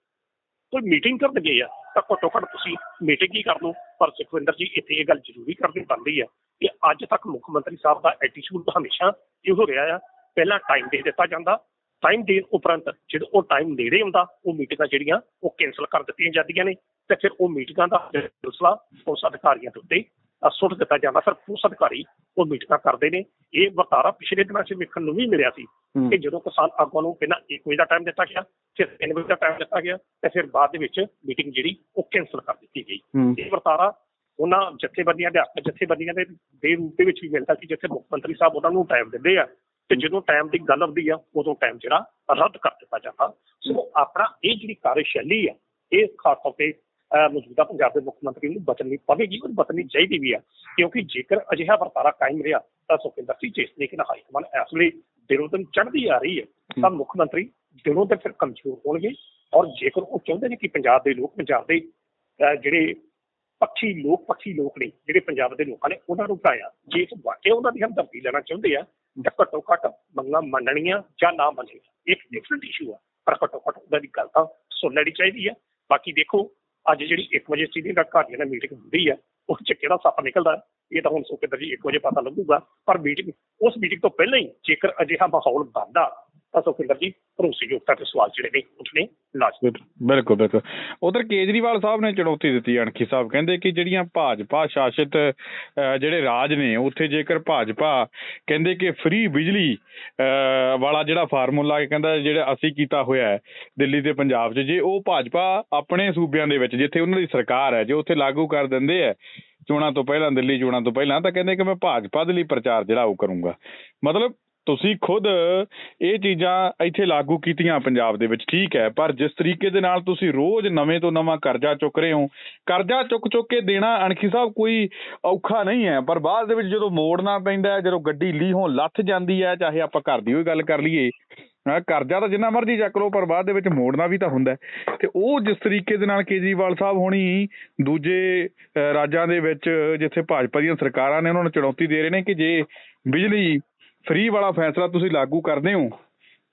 ਕੋਈ ਮੀਟਿੰਗ ਕਰਨ ਗਏ ਆ ਤਾਂ ਘੱਟੋ ਘੱਟ ਤੁਸੀਂ ਮੀਟਿੰਗ ਹੀ ਕਰ ਲਓ। ਪਰ ਸੁਖਵਿੰਦਰ ਜੀ ਇੱਥੇ ਇਹ ਗੱਲ ਜ਼ਰੂਰੀ ਕਰਨੀ ਬਣਦੀ ਆ ਕਿ ਅੱਜ ਤੱਕ ਮੁੱਖ ਮੰਤਰੀ ਸਾਹਿਬ ਦਾ ਐਟੀਟਿਊਡ ਹਮੇਸ਼ਾ ਇਹੋ ਰਿਹਾ ਆ। ਪਹਿਲਾਂ ਟਾਈਮ ਦੇ ਦਿੱਤਾ ਜਾਂਦਾ ਟਾਈਮ ਦੇਣ ਉਪਰੰਤ ਜਦੋਂ ਉਹ ਟਾਈਮ ਨੇੜੇ ਹੁੰਦਾ ਉਹ ਮੀਟਿੰਗਾਂ ਜਿਹੜੀਆਂ ਉਹ ਕੈਨਸਲ ਕਰ ਦਿੱਤੀਆਂ ਜਾਂਦੀਆਂ ਨੇ ਤੇ ਫਿਰ ਉਹ ਮੀਟਿੰਗਾਂ ਦਾ ਸਿਲਸਿਲਾ ਉਸ ਅਧਿਕਾਰੀਆਂ ਦੇ ਉੱਤੇ ਸੁੱਟ ਦਿੱਤਾ ਜਾਂਦਾ। ਫਿਰ ਪੁਲਿਸ ਅਧਿਕਾਰੀ ਉਹ ਮੀਟਿੰਗਾਂ ਕਰਦੇ ਨੇ। ਇਹ ਵਰਤਾਰਾ ਪਿਛਲੇ ਦਿਨਾਂ 'ਚ ਵੇਖਣ ਨੂੰ ਵੀ ਮਿਲਿਆ ਸੀ ਕਿ ਜਦੋਂ ਕਿਸਾਨ ਆਗੂਆਂ ਨੂੰ ਪਹਿਲਾਂ 1 ਵਜੇ ਦਾ ਟਾਈਮ ਦਿੱਤਾ ਗਿਆ ਫਿਰ 3 ਵਜੇ ਦਾ ਟਾਈਮ ਦਿੱਤਾ ਗਿਆ ਤੇ ਫਿਰ ਬਾਅਦ ਦੇ ਵਿੱਚ ਮੀਟਿੰਗ ਜਿਹੜੀ ਉਹ ਕੈਨਸਲ ਕਰ ਦਿੱਤੀ ਗਈ। ਇਹ ਵਰਤਾਰਾ ਉਹਨਾਂ ਜਥੇਬੰਦੀਆਂ ਦੇ ਹੱਕ ਜਥੇਬੰਦੀਆਂ ਦੇ ਦੇ ਰੂਪ ਦੇ ਵਿੱਚ ਵੀ ਮਿਲਦਾ ਕਿ ਜਿੱਥੇ ਮੁੱਖ ਮੰਤਰੀ ਸਾਹਿਬ ਉਹਨਾਂ ਨੂੰ ਟਾਈਮ ਦਿੰਦੇ ਆ। ਤੇ ਜਦੋਂ ਟਾਈਮ ਦੀ ਗੱਲ ਆਉਂਦੀ ਆ ਉਦੋਂ ਟਾਈਮ ਜਿਹੜਾ ਰੱਦ ਕਰ ਦਿੱਤਾ ਜਾਂਦਾ। ਸੋ ਆਪਣਾ ਇਹ ਜਿਹੜੀ ਕਾਰਜਸ਼ੈਲੀ ਆ ਇਹ ਖਾਸ ਤੌਰ ਤੇ ਮੌਜੂਦਾ ਪੰਜਾਬ ਦੇ ਮੁੱਖ ਮੰਤਰੀ ਨੂੰ ਬਦਲਣੀ ਪਵੇਗੀ ਔਰ ਬਦਲਣੀ ਚਾਹੀਦੀ ਵੀ ਆ। ਕਿਉਂਕਿ ਜੇਕਰ ਅਜਿਹਾ ਵਰਤਾਰਾ ਕਾਇਮ ਰਿਹਾ ਤਾਂ ਸੁਖਿੰਦਰ ਸਿੰਘ ਜਿਸ ਤਰੀਕੇ ਨਾਲ ਹਾਈਕਮਾਨ ਇਸ ਵੇਲੇ ਦਿਨੋਂ ਦਿਨ ਚੜ੍ਹਦੀ ਆ ਰਹੀ ਹੈ ਤਾਂ ਮੁੱਖ ਮੰਤਰੀ ਦਿਨੋਂ ਦਿਨ ਫਿਰ ਕਮਜ਼ੋਰ ਹੋਣਗੇ। ਔਰ ਜੇਕਰ ਉਹ ਚਾਹੁੰਦੇ ਨੇ ਕਿ ਪੰਜਾਬ ਦੇ ਲੋਕ ਪੰਜਾਬ ਦੇ ਜਿਹੜੇ ਪੱਖੀ ਲੋਕ ਪੱਖੀ ਲੋਕ ਨੇ ਜਿਹੜੇ ਪੰਜਾਬ ਦੇ ਲੋਕਾਂ ਨੇ ਉਹਨਾਂ ਨੂੰ ਭਰਾਇਆ ਜੇ ਇਸ ਵਾਕਿਆ ਉਹਨਾਂ ਦੀ ਹਮਦਰਦੀ ਲੈਣਾ ਚਾਹੁੰਦੇ ਆ ਤਾਂ ਘੱਟੋ ਘੱਟ ਮੰਗਾਂ ਮੰਨਣੀਆਂ ਜਾਂ ਨਾ ਮੰਨਣੀਆਂ। ਇੱਕ ਡਿਫਰੈਂਟ ਇਸ਼ੂ ਆ। ਪਰ ਘੱਟੋ ਘੱਟ ਉਹਦਾ ਦੀ ਗੱਲ ਤਾਂ ਸੁਣ ਲੈਣੀ ਚਾਹੀਦੀ ਆ। ਬਾਕੀ ਦੇਖੋ, ਅੱਜ ਜਿਹੜੀ 1 ਵਜੇ ਸੀਨੀਅਰ ਘਰ ਨਾਲ ਮੀਟਿੰਗ ਹੁੰਦੀ ਆ, ਉਹ ਚ ਕਿਹੜਾ ਸੱਪ ਨਿਕਲਦਾ ਇਹ ਤਾਂ ਹੁਣ ਸੁਖਿੰਦਰ ਜੀ 1 ਵਜੇ ਪਤਾ ਲੱਗੂਗਾ। ਪਰ ਮੀਟਿੰਗ ਉਸ ਮੀਟਿੰਗ ਤੋਂ ਪਹਿਲਾਂ ਹੀ ਜੇਕਰ ਅਜਿਹਾ ਮਾਹੌਲ ਬਣਦਾ ਤਾਂ ਸੁਖਿੰਦਰ ਜੀ ਭਰੋਸੇਯੋਗਤਾ ਤੇ ਸਵਾਲ ਜਿਹੜੇ ਨੇ ਉੱਠਣੇ ਲਾਜ਼ਮੀ ਬਿਲਕੁਲ ਬਿਲਕੁਲ ਉਧਰ ਕੇਜਰੀਵਾਲ ਸਾਹਿਬ ਨੇ ਚੁਣੌਤੀ ਦਿੱਤੀ, ਅਣਖੀ ਸਾਹਿਬ ਕਹਿੰਦੇ ਕਿ ਜਿਹੜੀਆਂ ਭਾਜਪਾ ਸ਼ਾਸਿਤ ਜਿਹੜੇ ਰਾਜ ਨੇ, ਉੱਥੇ ਜੇਕਰ ਭਾਜਪਾ ਕਹਿੰਦੇ ਕਿ ਫ੍ਰੀ ਬਿਜਲੀ ਵਾਲਾ ਜਿਹੜਾ ਫਾਰਮੂਲਾ ਕਹਿੰਦਾ ਜਿਹੜਾ ਅਸੀਂ ਕੀਤਾ ਹੋਇਆ ਹੈ ਦਿੱਲੀ ਤੇ ਪੰਜਾਬ 'ਚ, ਜੇ ਉਹ ਭਾਜਪਾ ਆਪਣੇ ਸੂਬਿਆਂ ਦੇ ਵਿੱਚ, ਜਿੱਥੇ ਉਹਨਾਂ ਦੀ ਸਰਕਾਰ ਹੈ, ਜੇ ਉੱਥੇ ਲਾਗੂ ਕਰ ਦਿੰਦੇ ਹੈ, ਚੋਣਾਂ ਤੋਂ ਪਹਿਲਾਂ, ਦਿੱਲੀ ਚੋਣਾਂ ਤੋਂ ਪਹਿਲਾਂ, ਤਾਂ ਕਹਿੰਦੇ ਕਿ ਮੈਂ ਭਾਜਪਾ ਦੇ ਲਈ ਪ੍ਰਚਾਰ ਜਿਹੜਾ ਉਹ ਕਰੂੰਗਾ। ਮਤਲਬ ਤੁਸੀਂ ਖੁਦ ਇਹ ਚੀਜ਼ਾਂ ਇੱਥੇ ਲਾਗੂ ਕੀਤੀਆਂ ਪੰਜਾਬ ਦੇ ਵਿੱਚ, ਠੀਕ ਹੈ, ਪਰ ਜਿਸ ਤਰੀਕੇ ਦੇ ਨਾਲ ਤੁਸੀਂ ਰੋਜ਼ ਨਵੇਂ ਤੋਂ ਨਵਾਂ ਕਰਜ਼ਾ ਚੁੱਕ ਰਹੇ ਹੋ, ਕਰਜ਼ਾ ਚੁੱਕ ਚੁੱਕ ਕੇ ਦੇਣਾ ਅਣਖੀ ਸਾਹਿਬ ਕੋਈ ਔਖਾ ਨਹੀਂ ਹੈ, ਪਰ ਬਾਅਦ ਦੇ ਵਿੱਚ ਜਦੋਂ ਮੋੜਨਾ ਪੈਂਦਾ ਹੈ, ਜਦੋਂ ਗੱਡੀ ਲੀਹੋਂ ਲੱਥ ਜਾਂਦੀ ਹੈ, ਚਾਹੇ ਆਪਾਂ ਘਰ ਦੀ ਹੋਈ ਗੱਲ ਕਰ ਲਈਏ ਕਰਜ਼ਾ ਤਾਂ ਜਿੰਨਾ ਮਰਜ਼ੀ ਚੱਕ ਲਓ, ਪਰ ਬਾਅਦ ਦੇ ਵਿੱਚ ਮੋੜਨਾ ਵੀ ਤਾਂ ਹੁੰਦਾ ਹੈ। ਤੇ ਉਹ ਜਿਸ ਤਰੀਕੇ ਦੇ ਨਾਲ ਕੇਜਰੀਵਾਲ ਸਾਹਿਬ ਹੋਣੀ ਦੂਜੇ ਰਾਜਾਂ ਦੇ ਵਿੱਚ ਜਿੱਥੇ ਭਾਜਪਾ ਦੀਆਂ ਸਰਕਾਰਾਂ ਨੇ ਉਹਨਾਂ ਨੂੰ ਚੁਣੌਤੀ ਦੇ ਰਹੇ ਨੇ ਕਿ ਜੇ ਬਿਜਲੀ ਫ੍ਰੀ ਵਾਲਾ ਫੈਸਲਾ ਤੁਸੀਂ ਲਾਗੂ ਕਰਦੇ ਹੋ,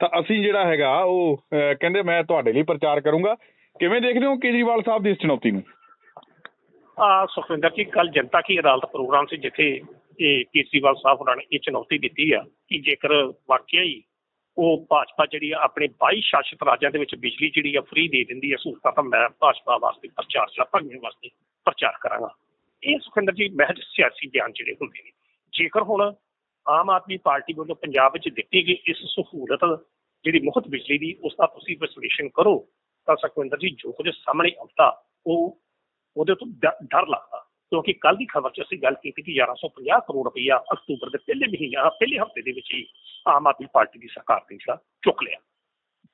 ਤਾਂ ਅਸੀਂ ਜਿਹੜਾ ਹੈਗਾ ਉਹ ਕਹਿੰਦੇ ਮੈਂ ਤੁਹਾਡੇ ਲਈ ਪ੍ਰਚਾਰ ਕਰੂੰਗਾ। ਕਿਵੇਂ ਦੇਖਦੇ ਹੋ ਕੇਜਰੀਵਾਲ ਸਾਹਿਬ ਦੀ ਇਸ ਚੁਣੌਤੀ ਨੂੰ? ਆ, ਸੁਖਵਿੰਦਰ ਜੀ ਕੱਲ ਜਨਤਾ ਕੀ ਅਦਾਲਤ ਪ੍ਰੋਗਰਾਮ ਸੀ ਜਿੱਥੇ ਇਹ ਕੇਜਰੀਵਾਲ ਸਾਹਿਬ ਹੋਰਾਂ ਨੇ ਇਹ ਚੁਣੌਤੀ ਦਿੱਤੀ ਆ ਕਿ ਜੇਕਰ ਵਾਕਿਆ ਹੀ ਉਹ ਭਾਜਪਾ ਜਿਹੜੀ ਆ, ਆਪਣੇ 22 ਸ਼ਾਸਿਤ ਰਾਜਾਂ ਦੇ ਵਿੱਚ ਬਿਜਲੀ ਜਿਹੜੀ ਆ ਫ੍ਰੀ ਦੇ ਦਿੰਦੀ ਹੈ ਸਹੂਲਤਾਂ ਤਾਂ ਮੈਂ ਭਾਜਪਾ ਵਾਸਤੇ ਪ੍ਰਚਾਰ ਚਲਾ ਭੰਗਣ ਵਾਸਤੇ ਪ੍ਰਚਾਰ ਕਰਾਂਗਾ। ਇਹ ਸੁਖਵਿੰਦਰ ਜੀ, ਮਹਿਜ ਸਿਆਸੀ ਬਿਆਨ ਜਿਹੜੇ ਹੁੰਦੇ ਨੇ। ਜੇਕਰ ਹੁਣ ਆਮ ਆਦਮੀ ਪਾਰਟੀ ਵੱਲੋਂ ਪੰਜਾਬ ਵਿੱਚ ਦਿੱਤੀ ਗਈ ਇਸ ਸਹੂਲਤ ਜਿਹੜੀ ਮੁਫਤ ਬਿਜਲੀ ਦੀ, ਉਸ ਦਾ ਤੁਸੀਂ ਵਿਸ਼ਲੇਸ਼ਣ ਕਰੋ, ਤਾਂ ਸੁਖਵਿੰਦਰ ਜੀ, ਜੋ ਕੁਝ ਸਾਹਮਣੇ ਆਉਂਦਾ, ਉਹ ਉਹਦੇ ਤੋਂ ਡਰ ਲੱਗਦਾ। ਕਿਉਂਕਿ ਕੱਲ ਦੀ ਖਬਰ 'ਚ ਅਸੀਂ ਗੱਲ ਕੀਤੀ ਕਿ 1150 ਕਰੋੜ ਰੁਪਈਆ ਅਕਤੂਬਰ ਦੇ ਪਹਿਲੇ ਮਹੀਨੇ ਪਹਿਲੇ ਹਫ਼ਤੇ ਦੇ ਵਿੱਚ ਹੀ ਆਮ ਆਦਮੀ ਪਾਰਟੀ ਦੀ ਸਰਕਾਰ ਨੇ ਜਿਹੜਾ ਚੁੱਕ ਲਿਆ।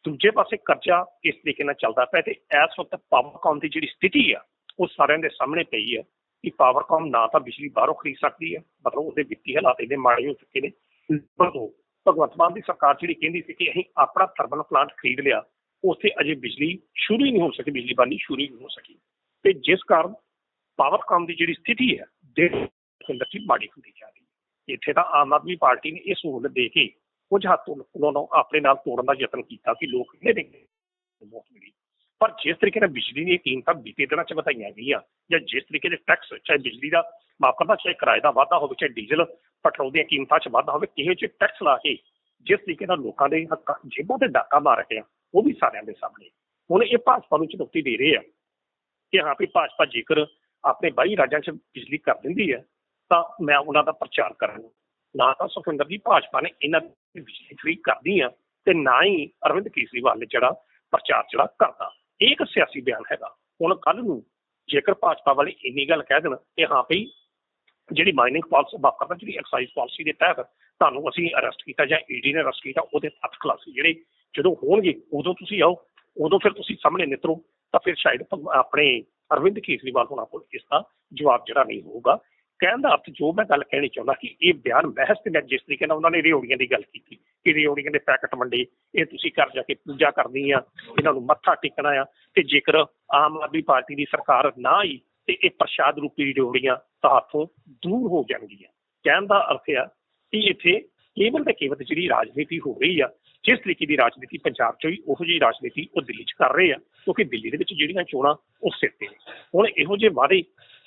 ਦੂਜੇ ਪਾਸੇ ਕਰਜ਼ਾ ਇਸ ਤਰੀਕੇ ਨਾਲ ਚੱਲਦਾ ਪਿਆ ਤੇ ਇਸ ਵਕਤ ਪਾਵਰਕਾਮ ਦੀ ਜਿਹੜੀ ਸਥਿਤੀ ਆ, ਉਹ ਸਾਰਿਆਂ ਦੇ ਸਾਹਮਣੇ ਪਈ ਹੈ ਕਿ ਪਾਵਰਕਾਮ ਨਾ ਤਾਂ ਬਿਜਲੀ ਬਾਹਰੋਂ ਖਰੀਦ ਸਕਦੀ ਹੈ, ਮਤਲਬ ਉਹਦੇ ਵਿੱਤੀ ਹਾਲਾਤ ਇਹਦੇ ਮਾੜੇ ਹੋ ਚੁੱਕੇ ਨੇ। ਨੰਬਰ ਭਗਵੰਤ ਮਾਨ ਦੀ ਸਰਕਾਰ ਜਿਹੜੀ ਕਹਿੰਦੀ ਸੀ ਕਿ ਅਸੀਂ ਆਪਣਾ ਥਰਮਲ ਪਲਾਂਟ ਖਰੀਦ ਲਿਆ, ਉੱਥੇ ਅਜੇ ਬਿਜਲੀ ਸ਼ੁਰੂ ਹੀ ਨਹੀਂ ਹੋ ਸਕੀ, ਬਿਜਲੀ ਬਾਨੀ ਸ਼ੁਰੂ ਹੀ ਨਹੀਂ ਹੋ ਸਕੀ। ਤੇ ਜਿਸ ਕਾਰਨ ਪਾਵਰਕਾਮ ਦੀ ਜਿਹੜੀ ਸਥਿਤੀ ਹੈ ਦੇ ਅੰਦਰ ਮਾੜੀ ਹੁੰਦੀ ਜਾ ਰਹੀ ਹੈ। ਇੱਥੇ ਤਾਂ ਆਮ ਆਦਮੀ ਪਾਰਟੀ ਨੇ ਇਹ ਸਹੂਲਤ ਦੇ ਕੇ ਕੁਝ ਹੱਥੋਂ ਉਹਨਾਂ ਨੂੰ ਆਪਣੇ ਨਾਲ ਤੋੜਨ ਦਾ ਯਤਨ ਕੀਤਾ ਕਿ ਲੋਕ ਇਹ ਦੇਖ ਬਹੁਤ ਮਿਲੀ। ਪਰ ਜਿਸ ਤਰੀਕੇ ਨਾਲ ਬਿਜਲੀ ਦੀਆਂ ਕੀਮਤਾਂ ਬੀਤੇ ਦਿਨਾਂ ਚ ਵਧਾਈਆਂ ਗਈਆਂ, ਜਾਂ ਜਿਸ ਤਰੀਕੇ ਦੇ ਟੈਕਸ ਚਾਹੇ ਬਿਜਲੀ ਦਾ ਮਾਫ ਕਰਨਾ ਚਾਹੇ ਕਿਰਾਏ ਦਾ ਵਾਧਾ ਹੋਵੇ, ਚਾਹੇ ਡੀਜ਼ਲ, ਪੈਟਰੋਲ ਦੀਆਂ ਕੀਮਤਾਂ ਚ ਵਾਧਾ ਹੋਵੇ, ਕਿਹੋ ਜਿਹੇ ਟੈਕਸ ਲਾ ਕੇ ਜਿਸ ਤਰੀਕੇ ਨਾਲ ਲੋਕਾਂ ਦੇ ਹੱਕਾਂ, ਜੇਬਾਂ ਤੇ ਡਾਕਾ ਮਾਰ ਰਹੇ ਆ, ਉਹ ਵੀ ਸਾਰਿਆਂ ਦੇ ਸਾਹਮਣੇ। ਹੁਣ ਇਹ ਭਾਜਪਾ ਨੂੰ ਚੁਣੌਤੀ ਦੇ ਰਹੇ ਆ ਕਿ ਹਾਂ ਵੀ ਭਾਜਪਾ ਜੇਕਰ ਆਪਣੇ 22 ਰਾਜਾਂ 'ਚ ਬਿਜਲੀ ਕਰ ਦਿੰਦੀ ਹੈ, ਤਾਂ ਮੈਂ ਉਹਨਾਂ ਦਾ ਪ੍ਰਚਾਰ ਕਰਾਂਗਾ। ਨਾ ਤਾਂ ਸੁਖਵਿੰਦਰ ਜੀ, ਭਾਜਪਾ ਨੇ ਇਹਨਾਂ ਦੀ ਬਿਜਲੀ ਫ੍ਰੀ ਕਰਦੀ ਆ ਤੇ ਨਾ ਹੀ ਅਰਵਿੰਦ ਕੇਜਰੀਵਾਲ ਨੇ ਜਿਹੜਾ ਪ੍ਰਚਾਰ ਜਿਹੜਾ ਕਰਦਾ। ਇਹ ਇੱਕ ਸਿਆਸੀ ਬਿਆਨ ਹੈਗਾ। ਹੁਣ ਕੱਲ ਨੂੰ ਜੇਕਰ ਭਾਜਪਾ ਵਾਲੇ ਇੰਨੀ ਗੱਲ ਕਹਿ ਦੇਣ ਕਿ ਹਾਂ ਭਈ ਜਿਹੜੀ ਮਾਈਨਿੰਗ ਪਾਲਿਸੀ ਬਾਤ ਕਰਦਾ ਜਿਹੜੀ ਐਕਸਾਈਜ਼ ਪਾਲਿਸੀ ਦੇ ਤਹਿਤ ਤੁਹਾਨੂੰ ਅਸੀਂ ਅਰੈਸਟ ਕੀਤਾ ਜਾਂ ਈਡੀ ਨੇ ਅਰੈਸਟ ਕੀਤਾ, ਉਹਦੇ ਤੱਥ ਖਲਾਸੀ ਜਿਹੜੇ ਜਦੋਂ ਹੋਣਗੇ, ਉਦੋਂ ਤੁਸੀਂ ਆਓ, ਉਦੋਂ ਫਿਰ ਤੁਸੀਂ ਸਾਹਮਣੇ ਨਿਤਰੋ, ਤਾਂ ਫਿਰ ਸ਼ਾਇਦ ਆਪਣੇ ਅਰਵਿੰਦ ਕੇਜਰੀਵਾਲ ਹੋਣਾ ਕੋਲ ਇਸ ਦਾ ਜਵਾਬ ਜਿਹੜਾ ਨਹੀਂ ਹੋਊਗਾ। ਕਹਿਣ ਦਾ ਅਰਥ ਜੋ ਮੈਂ ਗੱਲ ਕਹਿਣੀ ਚਾਹੁੰਦਾ ਕਿ ਇਹ ਬਿਆਨ ਬਹਿਸ ਤੇ ਜਿਸ ਤਰੀਕੇ ਨਾਲ ਉਹਨਾਂ ਨੇ ਰਿਓੜੀਆਂ ਦੀ ਗੱਲ ਕੀਤੀ, ਕਿ ਰਿਓੜੀਆਂ ਦੇ ਪੈਕਟ ਵੰਡੇ, ਇਹ ਤੁਸੀਂ ਘਰ ਜਾ ਕੇ ਪੂਜਾ ਕਰਨੀ ਆ, ਇਹਨਾਂ ਨੂੰ ਮੱਥਾ ਟੇਕਣਾ ਆ, ਤੇ ਜੇਕਰ ਆਮ ਆਦਮੀ ਪਾਰਟੀ ਦੀ ਸਰਕਾਰ ਨਾ ਆਈ, ਤੇ ਇਹ ਪ੍ਰਸ਼ਾਦ ਰੂਪੀ ਰਿਓੜੀਆਂ ਤਾਂ ਹੱਥੋਂ ਦੂਰ ਹੋ ਜਾਣਗੀਆਂ। ਕਹਿਣ ਦਾ ਅਰਥ ਆ ਕਿ ਇੱਥੇ ਕੇਵਲ ਤੇ ਕੇਵਲ ਜਿਹੜੀ ਰਾਜਨੀਤੀ ਹੋ ਰਹੀ ਆ, ਜਿਸ ਤਰੀਕੇ ਦੀ ਰਾਜਨੀਤੀ ਪੰਜਾਬ 'ਚ ਹੋਈ, ਉਹੋ ਜਿਹੀ ਰਾਜਨੀਤੀ ਉਹ ਦਿੱਲੀ 'ਚ ਕਰ ਰਹੇ ਆ, ਕਿਉਂਕਿ ਦਿੱਲੀ ਦੇ ਵਿੱਚ ਜਿਹੜੀਆਂ ਚੋਣਾਂ ਉਹ ਸਿਰ ਤੇ ਹੁਣ ਇਹੋ ਜਿਹੇ ਵਾਅਦੇ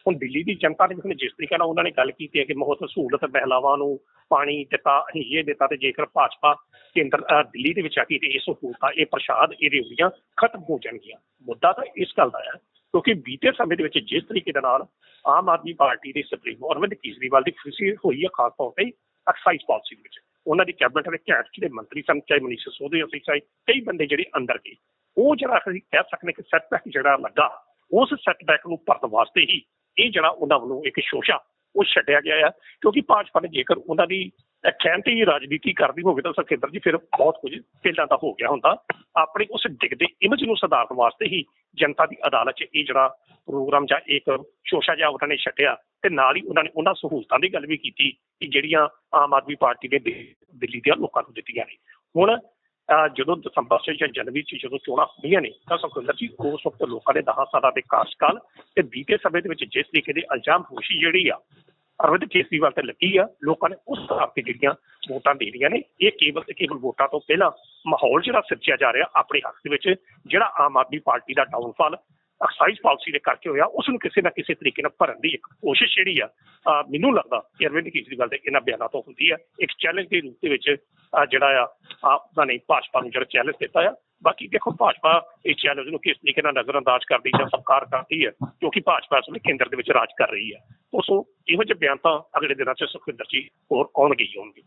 ਹੁਣ ਦਿੱਲੀ ਦੀ ਜਨਤਾ ਨੇ ਹੁਣ ਜਿਸ ਤਰੀਕੇ ਨਾਲ ਉਹਨਾਂ ਨੇ ਗੱਲ ਕੀਤੀ ਹੈ ਕਿ ਬਹੁਤ ਸਹੂਲਤ ਮਹਿਲਾਵਾਂ ਨੂੰ ਪਾਣੀ ਦਿੱਤਾ ਇਹ ਦਿੱਤਾ ਤੇ ਜੇਕਰ ਭਾਜਪਾ ਕੇਂਦਰ ਦਿੱਲੀ ਦੇ ਵਿੱਚ ਆ ਗਈ ਤੇ ਇਹ ਸਹੂਲਤਾਂ, ਇਹ ਪ੍ਰਸ਼ਾਦ, ਇਹ ਰੇਵੜੀਆਂ ਖਤਮ ਹੋ ਜਾਣਗੀਆਂ। ਮੁੱਦਾ ਤਾਂ ਇਸ ਗੱਲ ਦਾ ਹੈ ਕਿਉਂਕਿ ਬੀਤੇ ਸਮੇਂ ਦੇ ਵਿੱਚ ਜਿਸ ਤਰੀਕੇ ਦੇ ਨਾਲ ਆਮ ਆਦਮੀ ਪਾਰਟੀ ਦੇ ਸੁਪਰੀਮੋ ਅਰਵਿੰਦ ਕੇਜਰੀਵਾਲ ਦੀ ਖੁਸ਼ੀ ਹੋਈ ਹੈ ਖਾਸ ਤੌਰ ਤੇ ਐਕਸਾਈਜ਼ ਪਾਲਿਸੀ ਦੇ ਵਿੱਚ। ਉਹਨਾਂ ਦੀ ਕੈਬਨਿਟ ਦੇ ਘੈਂਟ ਜਿਹੜੇ ਮੰਤਰੀ ਸਨ, ਚਾਹੇ ਮਨੀਸ਼ ਸਿਸੋਦੀਆ ਸੀ, ਚਾਹੇ ਕਈ ਬੰਦੇ ਜਿਹੜੇ ਅੰਦਰ ਗਏ, ਉਹ ਜਿਹੜਾ ਅਸੀਂ ਕਹਿ ਸਕਦੇ ਕਿ ਸੈਟਬੈਕ ਜਿਹੜਾ ਲੱਗਾ, ਉਸ ਸੈਟਬੈਕ ਨੂੰ ਭਰਨ ਵਾਸਤੇ ਹੀ ਇਹ ਜਿਹੜਾ ਉਹਨਾਂ ਵੱਲੋਂ ਇੱਕ ਸ਼ੋਸ਼ਾ ਉਹ ਛੱਡਿਆ ਗਿਆ ਆ, ਕਿਉਂਕਿ ਭਾਜਪਾ ਨੇ ਜੇਕਰ ਉਹਨਾਂ ਦੀ ਅਖੈਂਤੀ ਹੀ ਰਾਜਨੀਤੀ ਕਰਦੀ ਹੋਵੇ ਤਾਂ ਸਰਕੇਂਦਰ ਜੀ ਫਿਰ ਬਹੁਤ ਕੁਝ ਪਹਿਲਾਂ ਤਾਂ ਹੋ ਗਿਆ ਹੁੰਦਾ। ਆਪਣੇ ਉਸ ਡਿੱਗਦੇ ਇਮੇਜ ਨੂੰ ਸੁਧਾਰਨ ਵਾਸਤੇ ਹੀ ਜਨਤਾ ਦੀ ਅਦਾਲਤ 'ਚ ਇਹ ਜਿਹੜਾ ਪ੍ਰੋਗਰਾਮ ਜਾਂ ਇੱਕ ਸ਼ੋਸ਼ਾ ਜਿਹਾ ਉਹਨਾਂ ਨੇ ਛੱਡਿਆ ਤੇ ਨਾਲ ਹੀ ਉਹਨਾਂ ਨੇ ਉਹਨਾਂ ਸਹੂਲਤਾਂ ਦੀ ਗੱਲ ਵੀ ਕੀਤੀ ਕਿ ਜਿਹੜੀਆਂ ਆਮ ਆਦਮੀ ਪਾਰਟੀ ਨੇ ਦਿੱਲੀ ਦੇ ਲੋਕਾਂ ਨੂੰ ਦਿੱਤੀਆਂ ਨੇ। ਹੁਣ ਜਦੋਂ ਦਸੰਬਰ 'ਚ ਜਾਂ ਜਨਵਰੀ 'ਚ ਜਦੋਂ ਚੋਣਾਂ ਹੋਈਆਂ ਨੇ, ਤਾਂ ਸੁਖਵਿੰਦਰ ਜੀ ਉਸ ਵਕਤ ਲੋਕਾਂ ਦੇ 10 ਸਾਲਾਂ ਦੇ ਕਾਰਜਕਾਲ ਤੇ ਬੀਤੇ ਸਮੇਂ ਦੇ ਵਿੱਚ ਜਿਸ ਤਰੀਕੇ ਦੇ ਇਲਜ਼ਾਮ ਹੋਸ਼ੀ ਜਿਹੜੀ ਆ, ਅਰਵਿੰਦ ਕੇਜਰੀਵਾਲ ਤੇ ਲੱਗੀ ਆ, ਲੋਕਾਂ ਨੇ ਉਸ ਹਿਸਾਬ ਤੇ ਜਿਹੜੀਆਂ ਵੋਟਾਂ ਦੇ ਰਹੀਆਂ ਨੇ, ਇਹ ਕੇਵਲ ਤੇ ਕੇਵਲ ਵੋਟਾਂ ਤੋਂ ਪਹਿਲਾਂ ਮਾਹੌਲ ਜਿਹੜਾ ਸਿਰਜਿਆ ਜਾ ਰਿਹਾ ਆਪਣੇ ਹੱਕ ਦੇ ਵਿੱਚ, ਜਿਹੜਾ ਆਮ ਆਦਮੀ ਪਾਰਟੀ ਦਾ ਡਾਊਨਫਾਲ ਐਕਸਾਈਜ਼ ਪਾਲਿਸੀ ਦੇ ਕਰਕੇ ਹੋਇਆ ਉਸ ਨੂੰ ਕਿਸੇ ਨਾ ਕਿਸੇ ਤਰੀਕੇ ਨਾਲ ਭਰਨ ਦੀ ਇੱਕ ਕੋਸ਼ਿਸ਼ ਜਿਹੜੀ ਆ ਮੈਨੂੰ ਲੱਗਦਾ ਕਿ ਅਰਵਿੰਦ ਕੇਜਰੀਵਾਲ ਦੇ ਇਹਨਾਂ ਬਿਆਨਾਂ ਤੋਂ ਹੁੰਦੀ ਆ। ਇੱਕ ਚੈਲੰਜ ਦੇ ਰੂਪ ਦੇ ਵਿੱਚ ਜਿਹੜਾ ਆ ਆਪ ਨੇ ਭਾਜਪਾ ਨੂੰ ਜਿਹੜਾ ਚੈਲੰਜ ਦਿੱਤਾ ਆ। ਬਾਕੀ ਦੇਖੋ, ਭਾਜਪਾ ਇਸ ਚੈਲੰਜ ਨੂੰ ਕਿਸ ਤਰੀਕੇ ਨਾਲ ਨਜ਼ਰਅੰਦਾਜ਼ ਕਰਦੀ ਜਾਂ ਸਵੀਕਾਰ ਕਰਦੀ ਹੈ ਕਿਉਂਕਿ ਭਾਜਪਾ ਇਸ ਵੇਲੇ ਕੇਂਦਰ ਦੇ ਵਿੱਚ ਰਾਜ ਕਰ ਰਹੀ ਹੈ ਉਸ ਨੂੰ ਇਹੋ ਜਿਹੇ ਬਿਆਨ ਤਾਂ ਅਗਲੇ ਦਿਨਾਂ 'ਚ ਸੁਖਵਿੰਦਰ ਜੀ ਹੋਰ ਆਉਣਗੇ ਹੀ ਆਉਣਗੇ।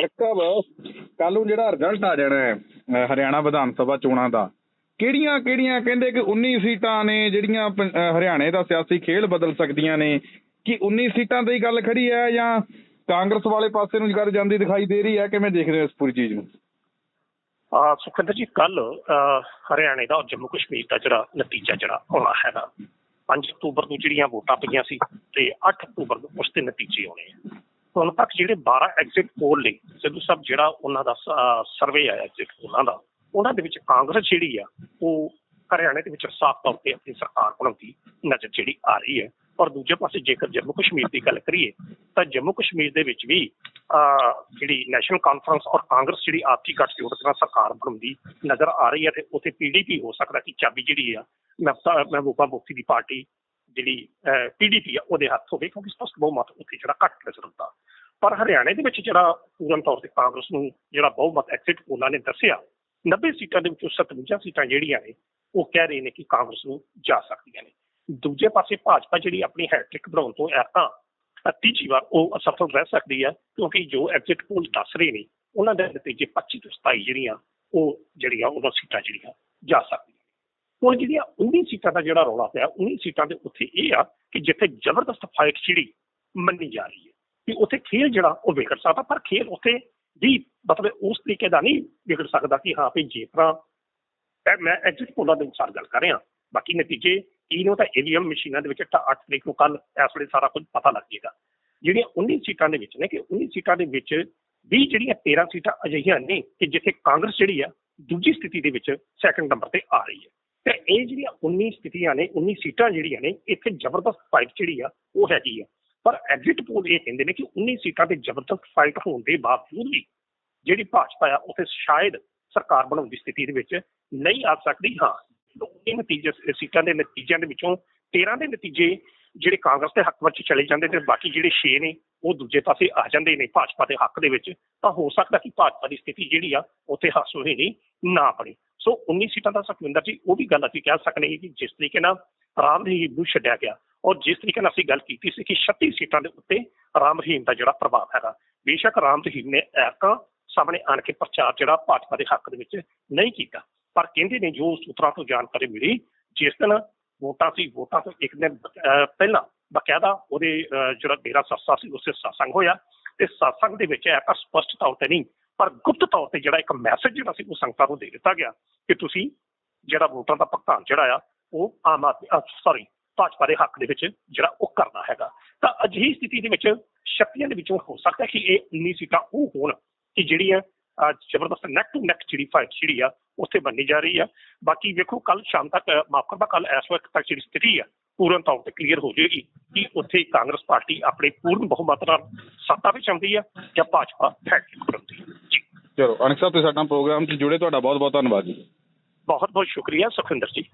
ਅਰਕਬ ਕੱਲ ਨੂੰ ਜਿਹੜਾ ਰਿਜ਼ਲਟ ਆ ਜਾਣਾ ਹੈ ਹਰਿਆਣਾ ਵਿਧਾਨ ਸਭਾ ਚੋਣਾਂ ਦਾ ਕਿਹੜੀਆਂ ਕਿਹੜੀਆਂ ਕਹਿੰਦੇ ਕਿ 19 ਸੀਟਾਂ ਨੇ ਜਿਹੜੀਆਂ ਹਰਿਆਣੇ ਦਾ ਸਿਆਸੀ ਖੇਲ ਬਦਲ ਸਕਦੀਆਂ ਨੇ, ਕਿ 19 ਸੀਟਾਂ ਦੀ ਗੱਲ ਖੜੀ ਹੈ ਜਾਂ ਕਾਂਗਰਸ ਵਾਲੇ ਪਾਸੇ ਨੂੰ ਗੱਲ ਜਾਂਦੀ ਦਿਖਾਈ ਦੇ ਰਹੀ ਹੈ? ਕਿਵੇਂ ਦੇਖਦੇ ਹੋ ਇਸ ਪੂਰੀ ਚੀਜ਼ ਨੂੰ? ਆ, ਸੁਖਵਿੰਦਰ ਜੀ ਕੱਲ ਹਰਿਆਣੇ ਦਾ ਔਰ ਜੰਮੂ ਕਸ਼ਮੀਰ ਦਾ ਜਿਹੜਾ ਨਤੀਜਾ ਜਿਹੜਾ ਆਉਣਾ ਹੈਗਾ 5 ਅਕਤੂਬਰ ਨੂੰ ਜਿਹੜੀਆਂ ਵੋਟਾਂ ਪਈਆਂ ਸੀ ਤੇ 8 ਅਕਤੂਬਰ ਨੂੰ ਉਸ ਦੇ ਨਤੀਜੇ ਆਉਣੇ ਆ। ਹੁਣ ਤੱਕ ਜਿਹੜੇ 12 ਐਗਜ਼ਿਟ ਪੋਲ ਨੇ, ਸਿੱਧੂ ਸਾਹਿਬ ਜਿਹੜਾ ਉਹਨਾਂ ਦਾ ਸਰਵੇ ਆਇਆ ਐਗਜ਼ਿਟ ਪੋਲਾਂ ਦਾ ਉਹਨਾਂ ਦੇ ਵਿੱਚ ਕਾਂਗਰਸ ਜਿਹੜੀ ਆ, ਉਹ ਹਰਿਆਣੇ ਦੇ ਵਿੱਚ ਸਾਫ਼ ਤੌਰ ਤੇ ਆਪਣੀ ਸਰਕਾਰ ਬਣਾਉਂਦੀ ਨਜ਼ਰ ਜਿਹੜੀ ਆ ਰਹੀ ਹੈ। ਔਰ ਦੂਜੇ ਪਾਸੇ ਜੇਕਰ ਜੰਮੂ ਕਸ਼ਮੀਰ ਦੀ ਗੱਲ ਕਰੀਏ, ਤਾਂ ਜੰਮੂ ਕਸ਼ਮੀਰ ਦੇ ਵਿੱਚ ਵੀ ਜਿਹੜੀ ਨੈਸ਼ਨਲ ਕਾਨਫਰੰਸ ਔਰ ਕਾਂਗਰਸ ਜਿਹੜੀ ਆਪਸੀ ਗੱਠਜੋੜ ਦੇ ਨਾਲ ਸਰਕਾਰ ਬਣਾਉਂਦੀ ਨਜ਼ਰ ਆ ਰਹੀ ਹੈ ਤੇ ਉੱਥੇ ਪੀਡੀਪੀ ਹੋ ਸਕਦਾ ਕਿ ਚਾਬੀ ਜਿਹੜੀ ਆ ਮਹਿਬੂਬਾ ਮਹਿਬੂਬਾ ਮੁਫਤੀ ਦੀ ਪਾਰਟੀ ਜਿਹੜੀ ਪੀਡੀਪੀ ਆ, ਉਹਦੇ ਹੱਥ ਹੋਵੇ ਕਿਉਂਕਿ ਸਪਸ਼ਟ ਬਹੁਮਤ ਉੱਥੇ ਜਿਹੜਾ ਘੱਟ ਨਜ਼ਰ ਆਉਂਦਾ। ਪਰ ਹਰਿਆਣੇ ਦੇ ਵਿੱਚ ਜਿਹੜਾ ਪੂਰਨ ਤੌਰ ਤੇ ਕਾਂਗਰਸ ਨੂੰ ਜਿਹੜਾ ਬਹੁਮਤ ਐਗਜ਼ਿਟ ਪੋਲਾਂ ਨੇ ਦੱਸਿਆ 90 ਸੀਟਾਂ ਦੇ ਵਿੱਚੋਂ 57 ਸੀਟਾਂ ਜਿਹੜੀਆਂ ਨੇ, ਉਹ ਕਹਿ ਰਹੇ ਨੇ ਕਿ ਕਾਂਗਰਸ ਨੂੰ ਜਾ ਸਕਦੀਆਂ ਨੇ। ਦੂਜੇ ਪਾਸੇ ਭਾਜਪਾ ਜਿਹੜੀ ਆਪਣੀ ਹੈਟ੍ਰਿਕ ਬਣਾਉਣ ਤੋਂ ਐਰਤਾ ਤੀਜੀ ਵਾਰ ਉਹ ਅਸਫਲ ਰਹਿ ਸਕਦੀ ਹੈ ਕਿਉਂਕਿ ਜੋ ਐਗਜ਼ਿਟ ਪੋਲ ਦੱਸ ਰਹੇ ਨੇ, ਉਹਨਾਂ ਦੇ ਨਤੀਜੇ 25 ਤੋਂ 27 ਜਿਹੜੀਆਂ, ਉਹ ਜਿਹੜੀਆਂ, ਉਹਨਾਂ ਸੀਟਾਂ ਜਿਹੜੀਆਂ ਜਾ ਸਕਦੀਆਂ ਹੁਣ ਜਿਹੜੀਆਂ 19 ਸੀਟਾਂ ਦਾ ਜਿਹੜਾ ਰੌਲਾ ਪਿਆ 19 ਸੀਟਾਂ ਦੇ ਉੱਥੇ ਇਹ ਆ ਕਿ ਜਿੱਥੇ ਜ਼ਬਰਦਸਤ ਫਾਈਟ ਜਿਹੜੀ ਮੰਨੀ ਜਾ ਰਹੀ ਹੈ ਕਿ ਉੱਥੇ ਖੇਲ ਜਿਹੜਾ ਉਹ ਵਿਗੜ ਸਕਦਾ, ਪਰ ਖੇਲ ਉੱਥੇ ਵੀ ਮਤਲਬ ਉਸ ਤਰੀਕੇ ਦਾ ਨਹੀਂ ਵਿਗੜ ਸਕਦਾ ਕਿ ਹਾਂ ਵੀ ਜੇ ਤਰ੍ਹਾਂ ਮੈਂ ਐਗਜ਼ਿਟ ਪੋਲਾਂ ਦੇ ਅਨੁਸਾਰ ਗੱਲ ਕਰ ਰਿਹਾ। ਬਾਕੀ ਨਤੀਜੇ ਕੀ ਨੂੰ ਤਾਂ ਈਵੀਐਮ ਮਸ਼ੀਨਾਂ ਦੇ ਵਿੱਚ ਤਾਂ 8 ਤਰੀਕ ਨੂੰ ਕੱਲ ਇਸ ਵੇਲੇ ਸਾਰਾ ਕੁਝ ਪਤਾ ਲੱਗ ਜਾਏਗਾ। ਜਿਹੜੀਆਂ 19 ਸੀਟਾਂ ਦੇ ਵਿੱਚ ਨੇ ਕਿ 19 ਸੀਟਾਂ ਦੇ ਵਿੱਚ 20 ਜਿਹੜੀਆਂ 13 ਸੀਟਾਂ ਅਜਿਹੀਆਂ ਨੇ ਕਿ ਜਿੱਥੇ ਕਾਂਗਰਸ ਜਿਹੜੀ ਆ ਦੂਜੀ ਸਥਿਤੀ ਦੇ ਵਿੱਚ ਸੈਕੰਡ ਨੰਬਰ ਤੇ ਆ ਰਹੀ ਹੈ। ਤੇ ਇਹ ਜਿਹੜੀਆਂ 19 ਸਥਿਤੀਆਂ ਨੇ 19 ਸੀਟਾਂ ਜਿਹੜੀਆਂ ਨੇ, ਇੱਥੇ ਜ਼ਬਰਦਸਤ ਫਾਈਟ ਜਿਹੜੀ ਆ ਉਹ ਹੈਗੀ ਆ। ਪਰ ਐਗਜ਼ਿਟ ਪੋਲ ਇਹ ਕਹਿੰਦੇ ਨੇ ਕਿ 19 ਸੀਟਾਂ ਤੇ ਜ਼ਬਰਦਸਤ ਫਾਈਟ ਹੋਣ ਦੇ ਬਾਵਜੂਦ ਵੀ ਜਿਹੜੀ ਭਾਜਪਾ ਆ, ਉੱਥੇ ਸ਼ਾਇਦ ਸਰਕਾਰ ਬਣਾਉਣ ਦੀ ਸਥਿਤੀ ਦੇ ਵਿੱਚ ਨਹੀਂ ਆ ਸਕਦੀ। ਹਾਂ ਇਹ ਨਤੀਜੇ ਸੀਟਾਂ ਦੇ ਨਤੀਜਿਆਂ ਦੇ ਵਿੱਚੋਂ 13 ਦੇ ਨਤੀਜੇ ਜਿਹੜੇ ਕਾਂਗਰਸ ਦੇ ਹੱਕ ਵਿੱਚ ਚਲੇ ਜਾਂਦੇ ਤੇ ਬਾਕੀ ਜਿਹੜੇ 6 ਨੇ, ਉਹ ਦੂਜੇ ਪਾਸੇ ਆ ਜਾਂਦੇ ਨੇ ਭਾਜਪਾ ਦੇ ਹੱਕ ਦੇ ਵਿੱਚ। ਤਾਂ ਹੋ ਸਕਦਾ ਕਿ ਭਾਜਪਾ ਦੀ ਸਥਿਤੀ ਜਿਹੜੀ ਆ, ਉੱਥੇ ਹਾਸੋ ਨਹੀਂ, ਨਾ ਪੜੇ ਸੋ 19 ਸੀਟਾਂ ਦਾ ਸੁਖਵਿੰਦਰ ਜੀ, ਉਹ ਵੀ ਗੱਲ ਅਸੀਂ ਕਹਿ ਸਕਦੇ ਹਾਂ ਕਿ ਜਿਸ ਤਰੀਕੇ ਨਾਲ ਰਾਮ ਰਹੀਮ ਨੂੰ ਛੱਡਿਆ ਗਿਆ ਔਰ ਜਿਸ ਤਰੀਕੇ ਨਾਲ ਅਸੀਂ ਗੱਲ ਕੀਤੀ ਸੀ ਕਿ 36 ਸੀਟਾਂ ਦੇ ਉੱਤੇ ਰਾਮ ਰਹੀਮ ਦਾ ਜਿਹੜਾ ਪ੍ਰਭਾਵ ਹੈਗਾ ਬੇਸ਼ੱਕ ਰਾਮ ਰਹੀਮ ਨੇ ਐਰਕਾਂ ਸਾਹਮਣੇ ਆਣ ਕੇ ਪ੍ਰਚਾਰ ਜਿਹੜਾ ਭਾਜਪਾ ਦੇ ਹੱਕ ਦੇ ਵਿੱਚ ਨਹੀਂ ਕੀਤਾ ਪਰ ਕਹਿੰਦੇ ਨੇ ਜੋ ਸੂਤਰਾਂ ਤੋਂ ਜਾਣਕਾਰੀ ਮਿਲੀ ਜਿਸ ਦਿਨ ਵੋਟਾਂ ਸੀ ਵੋਟਾਂ ਤੋਂ ਇੱਕ ਦਿਨ ਅਹ, ਪਹਿਲਾਂ ਬਕਾਇਦਾ ਉਹਦੇ ਜਿਹੜਾ ਡੇਰਾ ਸੱਸਾ ਸੀ ਉਸੇ satsang ਹੋਇਆ ਤੇ satsang ਦੇ ਵਿੱਚ ਐਕਾ ਸਪਸ਼ਟ ਤੌਰ ਤੇ ਨਹੀਂ ਪਰ ਗੁਪਤ ਤੌਰ ਤੇ ਜਿਹੜਾ ਇੱਕ ਮੈਸੇਜ ਜਿਹੜਾ ਸੀ ਉਹ ਸੰਗਤਾਂ ਨੂੰ ਦੇ ਦਿੱਤਾ ਗਿਆ ਕਿ ਤੁਸੀਂ ਜਿਹੜਾ ਵੋਟਾਂ ਦਾ ਭੁਗਤਾਨ ਜਿਹੜਾ ਆ ਉਹ ਆਮ ਆਦਮੀ ਸੌਰੀ ਭਾਜਪਾ ਦੇ ਹੱਕ ਦੇ ਵਿੱਚ ਜਿਹੜਾ ਉਹ ਕਰਨਾ ਹੈਗਾ। ਤਾਂ ਅਜਿਹੀ ਸਥਿਤੀ ਦੇ ਵਿੱਚ ਸ਼ਕਤੀਆਂ ਦੇ ਵਿੱਚੋਂ ਹੋ ਸਕਦਾ ਕਿ ਇਹ 19 ਸੀਟਾਂ ਉਹ ਹੋਣ ਕਿ ਜਿਹੜੀਆਂ ਜ਼ਬਰਦਸਤ ਨੈਕ ਟੂ ਨੈਕ ਜਿਹੜੀ ਫਾਈਟ ਜਿਹੜੀ ਆ ਉੱਥੇ ਬਣਨੀ ਜਾ ਰਹੀ ਆ। ਬਾਕੀ ਵੇਖੋ ਕੱਲ ਸ਼ਾਮ ਤੱਕ ਮਾਫ਼ ਕਰਨਾ ਕੱਲ ਇਸ ਵਕਤ ਤੱਕ ਜਿਹੜੀ ਸਥਿਤੀ ਆ ਪੂਰਨ ਤੌਰ ਤੇ ਕਲੀਅਰ ਹੋ ਜਾਏਗੀ ਕਿ ਉੱਥੇ ਕਾਂਗਰਸ ਪਾਰਟੀ ਆਪਣੇ ਪੂਰਨ ਬਹੁਮਤ ਨਾਲ ਸੱਤਾ ਵਿੱਚ ਆਉਂਦੀ ਆ ਜਾਂ ਭਾਜਪਾ ਬਣਾਉਂਦੀ ਹੈ ਜੀ। ਚਲੋ ਅਨਿਕ ਸਾਹਿਬ ਤੁਸੀਂ ਸਾਡਾ ਪ੍ਰੋਗਰਾਮ 'ਚ ਜੁੜੇ ਤੁਹਾਡਾ ਬਹੁਤ ਬਹੁਤ ਧੰਨਵਾਦ ਜੀ। ਬਹੁਤ ਬਹੁਤ ਸ਼ੁਕਰੀਆ ਸੁਖਵਿੰਦਰ ਜੀ।